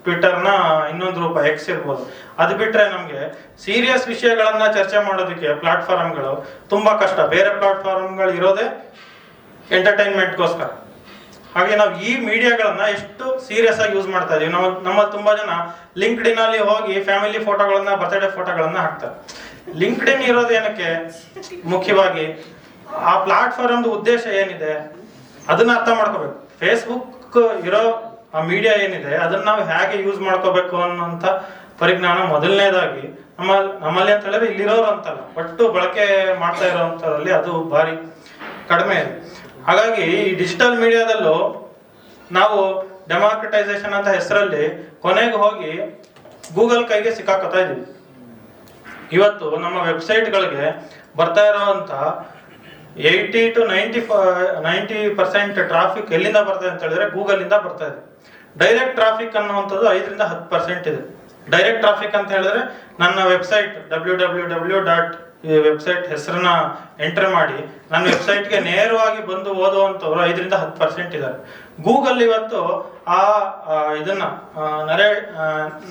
ಟ್ವಿಟರ್ನ ಇನ್ನೊಂದು ರೂಪ ಎಕ್ಸ್ ಇರ್ಬೋದು. ಅದು ಬಿಟ್ರೆ ನಮಗೆ ಸೀರಿಯಸ್ ವಿಷಯಗಳನ್ನ ಚರ್ಚೆ ಮಾಡೋದಕ್ಕೆ ಪ್ಲಾಟ್ಫಾರ್ಮ್ಗಳು ತುಂಬಾ ಕಷ್ಟ. ಬೇರೆ ಪ್ಲಾಟ್ಫಾರ್ಮ್ಗಳು ಇರೋದೇ ಎಂಟರ್ಟೈನ್ಮೆಂಟ್ಗೋಸ್ಕರ ಹಾಗೆ ನಾವು ಈ ಮೀಡಿಯಾಗಳನ್ನ ಎಷ್ಟು ಸೀರಿಯಸ್ ಆಗಿ ಯೂಸ್ ಮಾಡ್ತಾ ಇದೀವಿ. ನಾವು ನಮ್ಮ ತುಂಬಾ ಜನ ಲಿಂಕ್ಡ್ ಇನ್ ಅಲ್ಲಿ ಹೋಗಿ ಫ್ಯಾಮಿಲಿ ಫೋಟೋಗಳನ್ನ ಬರ್ತ್ಡೇ ಫೋಟೋಗಳನ್ನ ಹಾಕ್ತಾರೆ. ಲಿಂಕ್ಡ್ ಇನ್ ಇರೋದು ಏನಕ್ಕೆ? ಮುಖ್ಯವಾಗಿ ಆ ಪ್ಲಾಟ್ಫಾರ್ಮ್ದು ಉದ್ದೇಶ ಏನಿದೆ? ಅದನ್ನ ಅರ್ಥ ಮಾಡ್ಕೋಬೇಕು. ಫೇಸ್ಬುಕ್ ಇರೋ ಆ ಮೀಡಿಯಾ ಏನಿದೆ, ಅದನ್ನ ನಾವು ಹೇಗೆ ಯೂಸ್ ಮಾಡ್ಕೋಬೇಕು ಅನ್ನೋಂಥ ಪರಿಜ್ಞಾನ ಮೊದಲನೇದಾಗಿ ನಮ್ಮ, ನಮ್ಮಲ್ಲಿ ಅಂತ ಹೇಳಿದ್ರೆ ಇಲ್ಲಿರೋರು ಅಂತಲ್ಲ, ಒಟ್ಟು ಬಳಕೆ ಮಾಡ್ತಾ ಇರೋವಂಥದ್ರಲ್ಲಿ ಅದು ಭಾರಿ ಕಡಿಮೆ ಇದೆ. ಹಾಗಾಗಿ ಈ ಡಿಜಿಟಲ್ ಮೀಡಿಯಾದಲ್ಲೂ ನಾವು ಡೆಮಾಕ್ರಟೈಸೇಷನ್ ಅಂತ ಹೆಸರಲ್ಲಿ ಕೊನೆಗೆ ಹೋಗಿ ಗೂಗಲ್ ಕೈಗೆ ಸಿಕ್ಕಾಕೋತಾ ಇದ್ದೀವಿ. ಇವತ್ತು ನಮ್ಮ ವೆಬ್ಸೈಟ್ಗಳಿಗೆ ಬರ್ತಾ ಇರೋವಂಥ eighty to ninety ninety percent traffic ಎಲ್ಲಿಂದ ಬರ್ತದೆ ಅಂತ ಹೇಳಿದ್ರೆ ಗೂಗಲ್ ಇಂದ ಬರ್ತಾ ಇದೆ. ಡೈರೆಕ್ಟ್ ಟ್ರಾಫಿಕ್ ಅನ್ನುವಂಥದ್ದು ಐದರಿಂದ ಹತ್ತು ಪರ್ಸೆಂಟ್ ಇದೆ. ಡೈರೆಕ್ಟ್ ಟ್ರಾಫಿಕ್ ಅಂತ ಹೇಳಿದ್ರೆ ನನ್ನ website W W W dot website ಹೆಸರನ್ನ ಎಂಟರ್ ಮಾಡಿ ನನ್ನ ವೆಬ್ಸೈಟ್ಗೆ ನೇರವಾಗಿ ಬಂದು ಓದುವಂಥವ್ರು ಐದರಿಂದ ಹತ್ತು ಪರ್ಸೆಂಟ್ ಇದ್ದಾರೆ. ಗೂಗಲ್ ಇವತ್ತು ಆ ಆ, ಇದನ್ನ ನರೇ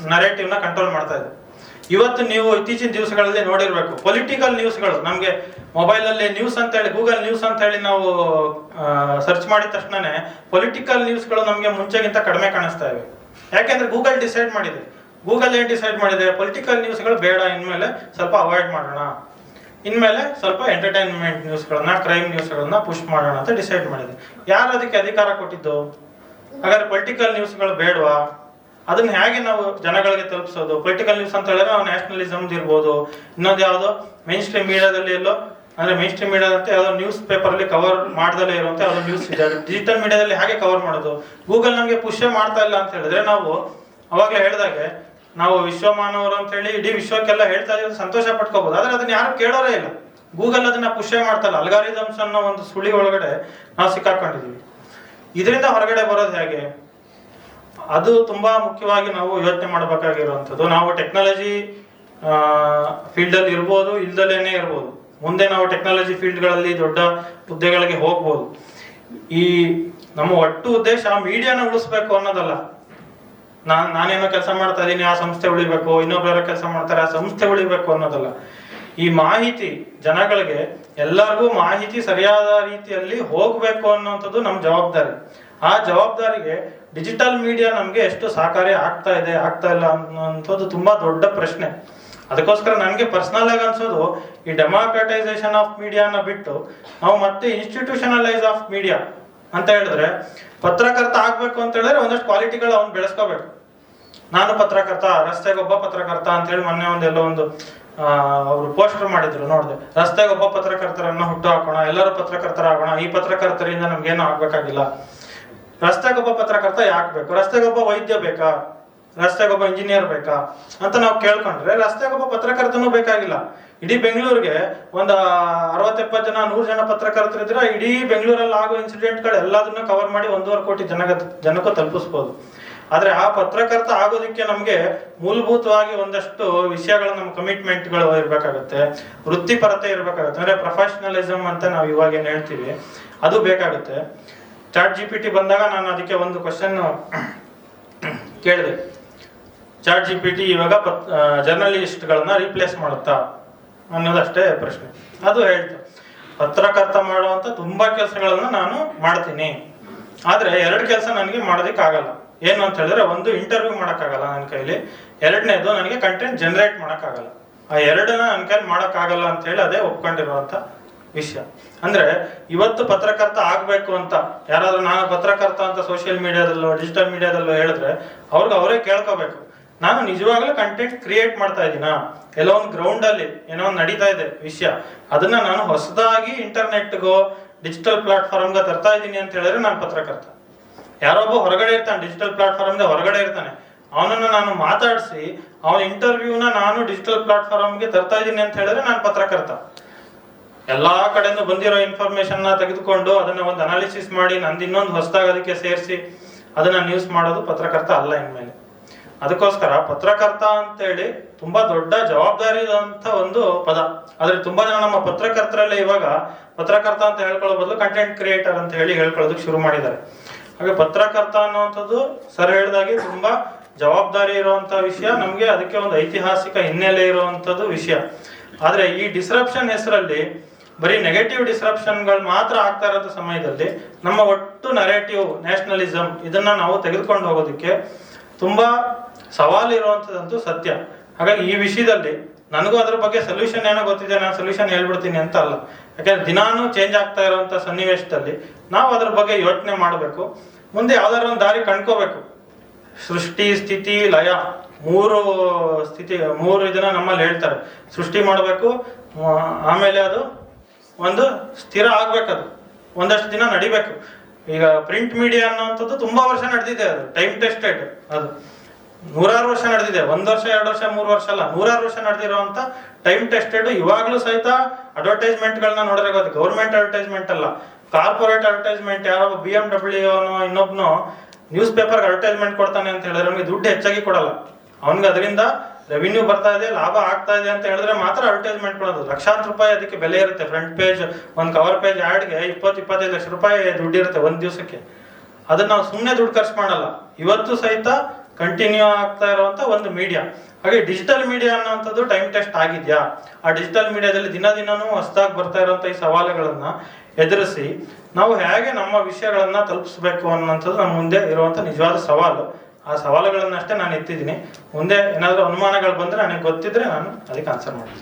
ನರೇಟಿವ್ನ ಕಂಟ್ರೋಲ್ ಮಾಡ್ತಾ ಇದೆ. ಇವತ್ತು ನೀವು ಇತ್ತೀಚಿನ ದಿವಸಗಳಲ್ಲಿ ನೋಡಿರಬೇಕು. ಪೊಲಿಟಿಕಲ್ ನ್ಯೂಸ್ಗಳು ನಮಗೆ ಮೊಬೈಲಲ್ಲಿ ನ್ಯೂಸ್ ಅಂತ ಹೇಳಿ ಗೂಗಲ್ ನ್ಯೂಸ್ ಅಂತ ಹೇಳಿ ನಾವು ಸರ್ಚ್ ಮಾಡಿದ ತಕ್ಷಣನೇ ಪೊಲಿಟಿಕಲ್ ನ್ಯೂಸ್ಗಳು ನಮಗೆ ಮುಂಚೆಗಿಂತ ಕಡಿಮೆ ಕಾಣಿಸ್ತಾ ಇವೆ. ಯಾಕೆಂದ್ರೆ ಗೂಗಲ್ ಡಿಸೈಡ್ ಮಾಡಿದೆ. ಗೂಗಲ್ ಏನ್ ಡಿಸೈಡ್ ಮಾಡಿದೆ? ಪೊಲಿಟಿಕಲ್ ನ್ಯೂಸ್ಗಳು ಬೇಡ. ಇನ್ಮೇಲೆ ಸ್ವಲ್ಪ ಅವಾಯ್ಡ್ ಮಾಡೋಣ. ಇನ್ಮೇಲೆ ಸ್ವಲ್ಪ ಎಂಟರ್ಟೈನ್ಮೆಂಟ್ ನ್ಯೂಸ್ಗಳನ್ನ ಕ್ರೈಮ್ ನ್ಯೂಸ್ಗಳನ್ನ ಪುಷ್ ಮಾಡೋಣ ಅಂತ ಡಿಸೈಡ್ ಮಾಡಿದೆ. ಯಾರು ಅದಕ್ಕೆ ಅಧಿಕಾರ ಕೊಟ್ಟಿದ್ದು? ಹಾಗಾದ್ರೆ ಪೊಲಿಟಿಕಲ್ ನ್ಯೂಸ್ಗಳು ಬೇಡವಾ? ಅದನ್ನ ಹೇಗೆ ನಾವು ಜನಗಳಿಗೆ ತಲುಪಿಸೋದು? ಪೊಲಿಟಿಕಲ್ ನ್ಯೂಸ್ ಅಂತ ಹೇಳಿದ್ರೆ ನಾವು ನ್ಯಾಷನಲಿಸಮ್ ಇರ್ಬೋದು. ಇನ್ನೊಂದು ಯಾವುದೋ ಮೇನ್ ಸ್ಟ್ರೀಮ್ ಮೀಡಿಯಾದಲ್ಲಿ ಎಲ್ಲೋ, ಅಂದ್ರೆ ಮೇನ್ ಸ್ಟ್ರೀಮ್ ಮೀಡಿಯಾದಂತೆ ಅಂತ ಯಾವುದೋ ನ್ಯೂಸ್ ಪೇಪರ್ ಅಲ್ಲಿ ಕವರ್ ಮಾಡ್ದಲೇ ಇರುವಂತ ಯಾವುದೋ ನ್ಯೂಸ್ ಇದೆ. ಡಿಜಿಟಲ್ ಮೀಡಿಯಾದಲ್ಲಿ ಹೇಗೆ ಕವರ್ ಮಾಡೋದು? ಗೂಗಲ್ ನಮಗೆ ಪುಷ್ಯ ಮಾಡ್ತಾ ಇಲ್ಲ ಅಂತ ಹೇಳಿದ್ರೆ ನಾವು ಅವಾಗಲೇ ಹೇಳಿದಾಗೆ, ನಾವು ವಿಶ್ವಮಾನವರು ಅಂತ ಹೇಳಿ ಇಡೀ ವಿಶ್ವಕ್ಕೆಲ್ಲ ಹೇಳ್ತಾ ಇದ್ರೆ ಸಂತೋಷ ಪಟ್ಕೋಬಹುದು ಆದ್ರೆ ಅದನ್ನ ಯಾರು ಕೇಳೋರೇ ಇಲ್ಲ. ಗೂಗಲ್ ಅದನ್ನ ಪುಷ್ಯ ಮಾಡ್ತಾ ಇಲ್ಲ. ಅಲ್ಗಾರಿದಮ್ಸ್ ಅನ್ನೋ ಒಂದು ಸುಳಿ ಒಳಗಡೆ ನಾವು ಸಿಕ್ಕಾಕೊಂಡಿದೀವಿ. ಇದರಿಂದ ಹೊರಗಡೆ ಬರೋದು ಹೇಗೆ? ಅದು ತುಂಬಾ ಮುಖ್ಯವಾಗಿ ನಾವು ಯೋಚನೆ ಮಾಡಬೇಕಾಗಿರುವಂಥದ್ದು. ನಾವು ಟೆಕ್ನಾಲಜಿ ಫೀಲ್ಡ್ ಅಲ್ಲಿ ಇರ್ಬೋದು ಇಲ್ದಲೇನೆ ಇರ್ಬೋದು. ಮುಂದೆ ನಾವು ಟೆಕ್ನಾಲಜಿ ಫೀಲ್ಡ್ಗಳಲ್ಲಿ ದೊಡ್ಡ ಹುದ್ದೆಗಳಿಗೆ ಹೋಗ್ಬೋದು. ಈ ನಮ್ಮ ಒಟ್ಟು ಉದ್ದೇಶ ಮೀಡಿಯಾನ ಉಳಿಸ್ಬೇಕು ಅನ್ನೋದಲ್ಲ. ನಾನು, ನಾನೇನೋ ಕೆಲಸ ಮಾಡ್ತಾ ಇದ್ದೀನಿ, ಆ ಸಂಸ್ಥೆ ಉಳಿಬೇಕು ಇನ್ನೊಬ್ಬರ ಕೆಲಸ ಮಾಡ್ತಾರೆ, ಆ ಸಂಸ್ಥೆ ಉಳಿಬೇಕು ಅನ್ನೋದಲ್ಲ. ಈ ಮಾಹಿತಿ ಜನಗಳಿಗೆ ಎಲ್ಲರಿಗೂ ಮಾಹಿತಿ ಸರಿಯಾದ ರೀತಿಯಲ್ಲಿ ಹೋಗ್ಬೇಕು ಅನ್ನೋಂಥದ್ದು ನಮ್ಮ ಜವಾಬ್ದಾರಿ. ಆ ಜವಾಬ್ದಾರಿಗೆ ಡಿಜಿಟಲ್ ಮೀಡಿಯಾ ನಮಗೆ ಎಷ್ಟು ಸಹಕಾರಿ ಆಗ್ತಾ ಇದೆ, ಆಗ್ತಾ ಇಲ್ಲ ಅನ್ನೋದು ತುಂಬಾ ದೊಡ್ಡ ಪ್ರಶ್ನೆ. ಅದಕ್ಕೋಸ್ಕರ ನನಗೆ ಪರ್ಸನಲ್ ಆಗಿ ಅನ್ಸೋದು, ಈ ಡೆಮಾಕ್ರಟೈಸೇಷನ್ ಆಫ್ ಮೀಡಿಯಾನ ಬಿಟ್ಟು ನಾವು ಮತ್ತೆ ಇನ್ಸ್ಟಿಟ್ಯೂಷನಲೈಸ್ ಆಫ್ ಮೀಡಿಯಾ ಅಂತ ಹೇಳಿದ್ರೆ ಪತ್ರಕರ್ತ ಆಗ್ಬೇಕು ಅಂತ ಹೇಳಿದ್ರೆ ಒಂದಷ್ಟು ಕ್ವಾಲಿಟಿಗಳು ಅವ್ನು ಬೆಳೆಸ್ಕೋಬೇಕು. ನಾನು ಪತ್ರಕರ್ತ ರಸ್ತೆಗೊಬ್ಬ ಪತ್ರಕರ್ತ ಅಂತ ಹೇಳಿ ಮೊನ್ನೆ ಒಂದೆಲ್ಲೋ ಒಂದು ಅವರು ಪೋಸ್ಟರ್ ಮಾಡಿದ್ರು ನೋಡಿದೆ. ರಸ್ತೆಗೊಬ್ಬ ಪತ್ರಕರ್ತರನ್ನ ಹುಟ್ಟು ಹಾಕೋಣ, ಎಲ್ಲರೂ ಪತ್ರಕರ್ತರಾಗೋಣ, ಈ ಪತ್ರಕರ್ತರಿಂದ ನಮ್ಗೇನು ಆಗ್ಬೇಕಾಗಿಲ್ಲ. ರಸ್ತೆಗೊಬ್ಬ ಪತ್ರಕರ್ತ ಯಾಕೆ ಬೇಕು? ರಸ್ತೆಗೊಬ್ಬ ವೈದ್ಯ ಬೇಕಾ? ರಸ್ತೆಗೊಬ್ಬ ಇಂಜಿನಿಯರ್ ಬೇಕಾ? ಅಂತ ನಾವು ಕೇಳ್ಕೊಂಡ್ರೆ ರಸ್ತೆಗೊಬ್ಬ ಪತ್ರಕರ್ತನೂ ಬೇಕಾಗಿಲ್ಲ. ಇಡೀ ಬೆಂಗಳೂರಿಗೆ ಒಂದು ಅರವತ್ತೆಪ್ಪತ್ತು ಜನ, ನೂರು ಜನ ಪತ್ರಕರ್ತರಿದ್ರೆ ಇಡೀ ಬೆಂಗಳೂರಲ್ಲಿ ಆಗೋ ಇನ್ಸಿಡೆಂಟ್ಗಳು ಎಲ್ಲದನ್ನ ಕವರ್ ಮಾಡಿ ಒಂದೂವರೆ ಕೋಟಿ ಜನ ಜನಕ್ಕೂ ತಲುಪಿಸ್ಬೋದು. ಆದರೆ ಆ ಪತ್ರಕರ್ತ ಆಗೋದಕ್ಕೆ ನಮಗೆ ಮೂಲಭೂತವಾಗಿ ಒಂದಷ್ಟು ವಿಷಯಗಳ, ನಮ್ಮ ಕಮಿಟ್ಮೆಂಟ್ಗಳು ಇರಬೇಕಾಗುತ್ತೆ. ವೃತ್ತಿಪರತೆ ಇರಬೇಕಾಗುತ್ತೆ. ಅಂದರೆ ಪ್ರೊಫೆಷನಲಿಸಮ್ ಅಂತ ನಾವು ಇವಾಗ ಏನು ಹೇಳ್ತೀವಿ. ಅದು ಬೇಕಾಗುತ್ತೆ. ಚಾಟ್ ಜಿ ಪಿ ಟಿ ಬಂದಾಗ ನಾನು ಅದಕ್ಕೆ ಒಂದು ಕ್ವಶನ್ ಕೇಳಿದೆ. ಚಾಟ್ ಜಿ ಪಿ ಟಿ ಇವಾಗ ಜರ್ನಲಿಸ್ಟ್ಗಳನ್ನ ರೀಪ್ಲೇಸ್ ಮಾಡುತ್ತಾ ಅನ್ನೋದಷ್ಟೇ ಪ್ರಶ್ನೆ. ಅದು ಹೇಳ್ತು. ಪತ್ರಕರ್ತ ಮಾಡುವಂತ ತುಂಬಾ ಕೆಲಸಗಳನ್ನು ನಾನು ಮಾಡ್ತೀನಿ. ಆದರೆ ಎರಡು ಕೆಲಸ ನನಗೆ ಮಾಡೋದಕ್ಕಾಗಲ್ಲ. ಏನು ಅಂತ ಹೇಳಿದ್ರೆ ಒಂದು ಇಂಟರ್ವ್ಯೂ ಮಾಡೋಕ್ಕಾಗಲ್ಲ ನನ್ನ ಕೈಲಿ. ಎರಡನೇದು ನನಗೆ ಕಂಟೆಂಟ್ ಜನರೇಟ್ ಮಾಡೋಕ್ಕಾಗಲ್ಲ. ಆ ಎರಡನ್ನ ನನ್ನ ಕೈಲಿ ಮಾಡೋಕ್ಕಾಗಲ್ಲ ಅಂತ ಹೇಳಿ ಅದೇ ಒಪ್ಕೊಂಡಿರುವಂತ ವಿಷಯ. ಅಂದ್ರೆ ಇವತ್ತು ಪತ್ರಕರ್ತ ಆಗ್ಬೇಕು ಅಂತ, ಯಾರಾದ್ರೂ ನಾನು ಪತ್ರಕರ್ತ ಅಂತ ಸೋಷಿಯಲ್ ಮೀಡಿಯಾದಲ್ಲೋ ಡಿಜಿಟಲ್ ಮೀಡಿಯಾದಲ್ಲೋ ಹೇಳಿದ್ರೆ ಅವ್ರಿಗೆ ಅವರೇ ಕೇಳ್ಕೋಬೇಕು. ನಾನು ನಿಜವಾಗ್ಲೂ ಕಂಟೆಂಟ್ ಕ್ರಿಯೇಟ್ ಮಾಡ್ತಾ ಇದ್ದೀನಾ? ಎಲ್ಲೋ ಒಂದು ಗ್ರೌಂಡ್ ಅಲ್ಲಿ ಏನೋ ಒಂದು ನಡೀತಾ ಇದೆ ವಿಷಯ. ಅದನ್ನ ನಾನು ಹೊಸದಾಗಿ ಇಂಟರ್ನೆಟ್ಗೋ ಡಿಜಿಟಲ್ ಪ್ಲಾಟ್ಫಾರ್ಮ್ಗೆ ತರ್ತಾ ಇದ್ದೀನಿ ಅಂತ ಹೇಳಿದ್ರೆ ನಾನು ಪತ್ರಕರ್ತ. ಯಾರೊಬ್ಬ ಹೊರಗಡೆ ಇರ್ತಾನೆ ಡಿಜಿಟಲ್ ಪ್ಲಾಟ್ಫಾರ್ಮ್ ಹೊರಗಡೆ ಇರ್ತಾನೆ. ಅವನನ್ನ ನಾನು ಮಾತಾಡಿಸಿ, ಅವನ ಇಂಟರ್ವ್ಯೂನ ನಾನು ಡಿಜಿಟಲ್ ಪ್ಲಾಟ್ಫಾರ್ಮ್ಗೆ ತರ್ತಾ ಇದ್ದೀನಿ ಅಂತ ಹೇಳಿದ್ರೆ ನಾನು ಪತ್ರಕರ್ತ. ಎಲ್ಲಾ ಕಡೆಯಿಂದ ಬಂದಿರೋ ಇನ್ಫಾರ್ಮೇಶನ್ ತೆಗೆದುಕೊಂಡು ಅದನ್ನ ಒಂದು ಅನಾಲಿಸಿಸ್ ಮಾಡಿ ನಂದು ಇನ್ನೊಂದು ಹೊಸದಾಗಿ ಅದಕ್ಕೆ ಸೇರಿಸಿ ಅದನ್ನ ನ್ಯೂಸ್ ಮಾಡೋದು ಪತ್ರಕರ್ತ ಅಲ್ಲ ಇನ್ಮೇಲೆ. ಅದಕ್ಕೋಸ್ಕರ ಪತ್ರಕರ್ತ ಅಂತೇಳಿ ತುಂಬಾ ದೊಡ್ಡ ಜವಾಬ್ದಾರಿ ಅಂತ ಒಂದು ಪದ. ಆದ್ರೆ ತುಂಬಾ ಜನ ನಮ್ಮ ಪತ್ರಕರ್ತರಲ್ಲೇ ಇವಾಗ ಪತ್ರಕರ್ತ ಅಂತ ಹೇಳ್ಕೊಳ್ಳೋ ಬದಲು ಕಂಟೆಂಟ್ ಕ್ರಿಯೇಟರ್ ಅಂತ ಹೇಳಿ ಹೇಳ್ಕೊಳ್ಳೋದಕ್ಕೆ ಶುರು ಮಾಡಿದ್ದಾರೆ. ಹಾಗೆ ಪತ್ರಕರ್ತ ಅನ್ನುವಂಥದ್ದು ಸರ್ ಹೇಳಿದಾಗೆ ತುಂಬಾ ಜವಾಬ್ದಾರಿ ಇರುವಂತ ವಿಷಯ. ನಮಗೆ ಅದಕ್ಕೆ ಒಂದು ಐತಿಹಾಸಿಕ ಹಿನ್ನೆಲೆ ಇರುವಂತದ್ದು ವಿಷಯ. ಆದ್ರೆ ಈ ಡಿಸ್ರಪ್ಷನ್ ಹೆಸರಲ್ಲಿ ಬರೀ ನೆಗೆಟಿವ್ ಡಿಸ್ರಪ್ಷನ್ಗಳು ಮಾತ್ರ ಆಗ್ತಾ ಇರೋ ಸಮಯದಲ್ಲಿ ನಮ್ಮ ಒಟ್ಟು ನರೇಟಿವ್ ನ್ಯಾಷನಲಿಸಮ್ ಇದನ್ನ ನಾವು ತೆಗೆದುಕೊಂಡು ಹೋಗೋದಕ್ಕೆ ತುಂಬಾ ಸವಾಲು ಇರುವಂಥದ್ದಂತೂ ಸತ್ಯ. ಹಾಗಾಗಿ ಈ ವಿಷಯದಲ್ಲಿ ನನಗೂ ಅದ್ರ ಬಗ್ಗೆ ಸೊಲ್ಯೂಷನ್ ಏನೋ ಗೊತ್ತಿದೆ, ನಾನು ಸೊಲ್ಯೂಷನ್ ಹೇಳ್ಬಿಡ್ತೀನಿ ಅಂತ ಅಲ್ಲ. ಯಾಕಂದ್ರೆ ದಿನಾನು ಚೇಂಜ್ ಆಗ್ತಾ ಇರುವಂತ ಸನ್ನಿವೇಶದಲ್ಲಿ ನಾವು ಅದ್ರ ಬಗ್ಗೆ ಯೋಚನೆ ಮಾಡಬೇಕು. ಮುಂದೆ ಯಾವ್ದಾದ್ರು ಒಂದು ದಾರಿ ಕಂಡ್ಕೋಬೇಕು. ಸೃಷ್ಟಿ, ಸ್ಥಿತಿ, ಲಯ ಮೂರು ಸ್ಥಿತಿ, ಮೂರು ಇದನ್ನ ನಮ್ಮಲ್ಲಿ ಹೇಳ್ತಾರೆ. ಸೃಷ್ಟಿ ಮಾಡಬೇಕು ಆಮೇಲೆ ಅದು ಒಂದು ಸ್ಥಿರ ಆಗ್ಬೇಕದು. ಒಂದಷ್ಟು ದಿನ ನಡಿಬೇಕು. ಈಗ ಪ್ರಿಂಟ್ ಮೀಡಿಯಾ ಅನ್ನೋಂಥದ್ದು ತುಂಬಾ ವರ್ಷ ನಡೆದಿದೆ ಅದು. ಟೈಮ್ ಟೆಸ್ಟೆಡ್ ಅದು. ನೂರಾರು ವರ್ಷ ನಡೆದಿದೆ. ಒಂದ್ ವರ್ಷ, ಎರಡು ವರ್ಷ, ಮೂರು ವರ್ಷ ಅಲ್ಲ. ನೂರಾರು ವರ್ಷ ನಡೆದಿರುವಂತ ಟೈಮ್ ಟೆಸ್ಟೆಡ್ ಇವಾಗ್ಲೂ ಸಹಿತ ಅಡ್ವರ್ಟೈಸ್ಮೆಂಟ್ ಗಳನ್ನ ನೋಡಿದ್ರೆ ಅದು ಗೌರ್ಮೆಂಟ್ ಅಡ್ವರ್ಟೈಸ್ಮೆಂಟ್ ಅಲ್ಲ. ಕಾರ್ಪೊರೇಟ್ ಅಡ್ವರ್ಟೈಸ್ಮೆಂಟ್ ಯಾರೋ ಬಿ ಎಂ ಡಬ್ಲ್ಯೂ ಇನ್ನೊಬ್ನು ನ್ಯೂಸ್ ಪೇಪರ್ ಅಡ್ವರ್ಟೈಸ್ಮೆಂಟ್ ಕೊಡ್ತಾನೆ ಅಂತ ಹೇಳಿದ್ರೆ ಅವನಿಗೆ ದುಡ್ಡು ಹೆಚ್ಚಾಗಿ ಕೊಡಲ್ಲ. ಅವನಿಗೆ ಅದರಿಂದ ರೆವಿನ್ಯೂ ಬರ್ತಾ ಇದೆ, ಲಾಭ ಆಗ್ತಾ ಇದೆ ಅಂತ ಹೇಳಿದ್ರೆ ಮಾತ್ರ ಅಡ್ವರ್ಟೈಸ್ಮೆಂಟ್ ಕೊಡೋದು ಲಕ್ಷಾಂತರ ರೂಪಾಯಿ ಅದಕ್ಕೆ ಬೆಲೆ ಇರುತ್ತೆ. ಫ್ರಂಟ್ ಪೇಜ್ ಒಂದು ಕವರ್ ಪೇಜ್ ಆಡ್ಗೆ ಇಪ್ಪತ್ತು, ಇಪ್ಪತ್ತೈದು ಲಕ್ಷ ರೂಪಾಯಿ ದುಡ್ಡು ಇರುತ್ತೆ ಒಂದು ದಿವಸಕ್ಕೆ. ಅದನ್ನ ನಾವು ಸುಮ್ಮನೆ ದುಡ್ಡು ಖರ್ಚು ಮಾಡಲ್ಲ. ಇವತ್ತು ಸಹಿತ ಕಂಟಿನ್ಯೂ ಆಗ್ತಾ ಇರುವಂತ ಒಂದು ಮೀಡಿಯಾ ಹಾಗೆ ಡಿಜಿಟಲ್ ಮೀಡಿಯಾ ಅನ್ನೋಂಥದ್ದು ಟೈಮ್ ಟೆಸ್ಟ್ ಆಗಿದ್ಯಾ? ಆ ಡಿಜಿಟಲ್ ಮೀಡಿಯಾದಲ್ಲಿ ದಿನ ದಿನನೂ ಹೊಸದಾಗಿ ಬರ್ತಾ ಇರುವಂತ ಈ ಸವಾಲುಗಳನ್ನ ಎದುರಿಸಿ ನಾವು ಹೇಗೆ ನಮ್ಮ ವಿಷಯಗಳನ್ನ ತಲುಪಿಸ್ಬೇಕು ಅನ್ನೋಂಥದ್ದು ನಮ್ಮ ಮುಂದೆ ಇರುವಂತ ನಿಜವಾದ ಸವಾಲು. ಆ ಸವಾಲುಗಳನ್ನಷ್ಟೇ ನಾನು ಎತ್ತಿದ್ದೀನಿ. ಮುಂದೆ ಏನಾದರೂ ಅನುಮಾನಗಳು ಬಂದರೆ ನನಗೆ ಗೊತ್ತಿದ್ರೆ ನಾನು ಅದಕ್ಕೆ ಆನ್ಸರ್ ಮಾಡ್ತೀನಿ.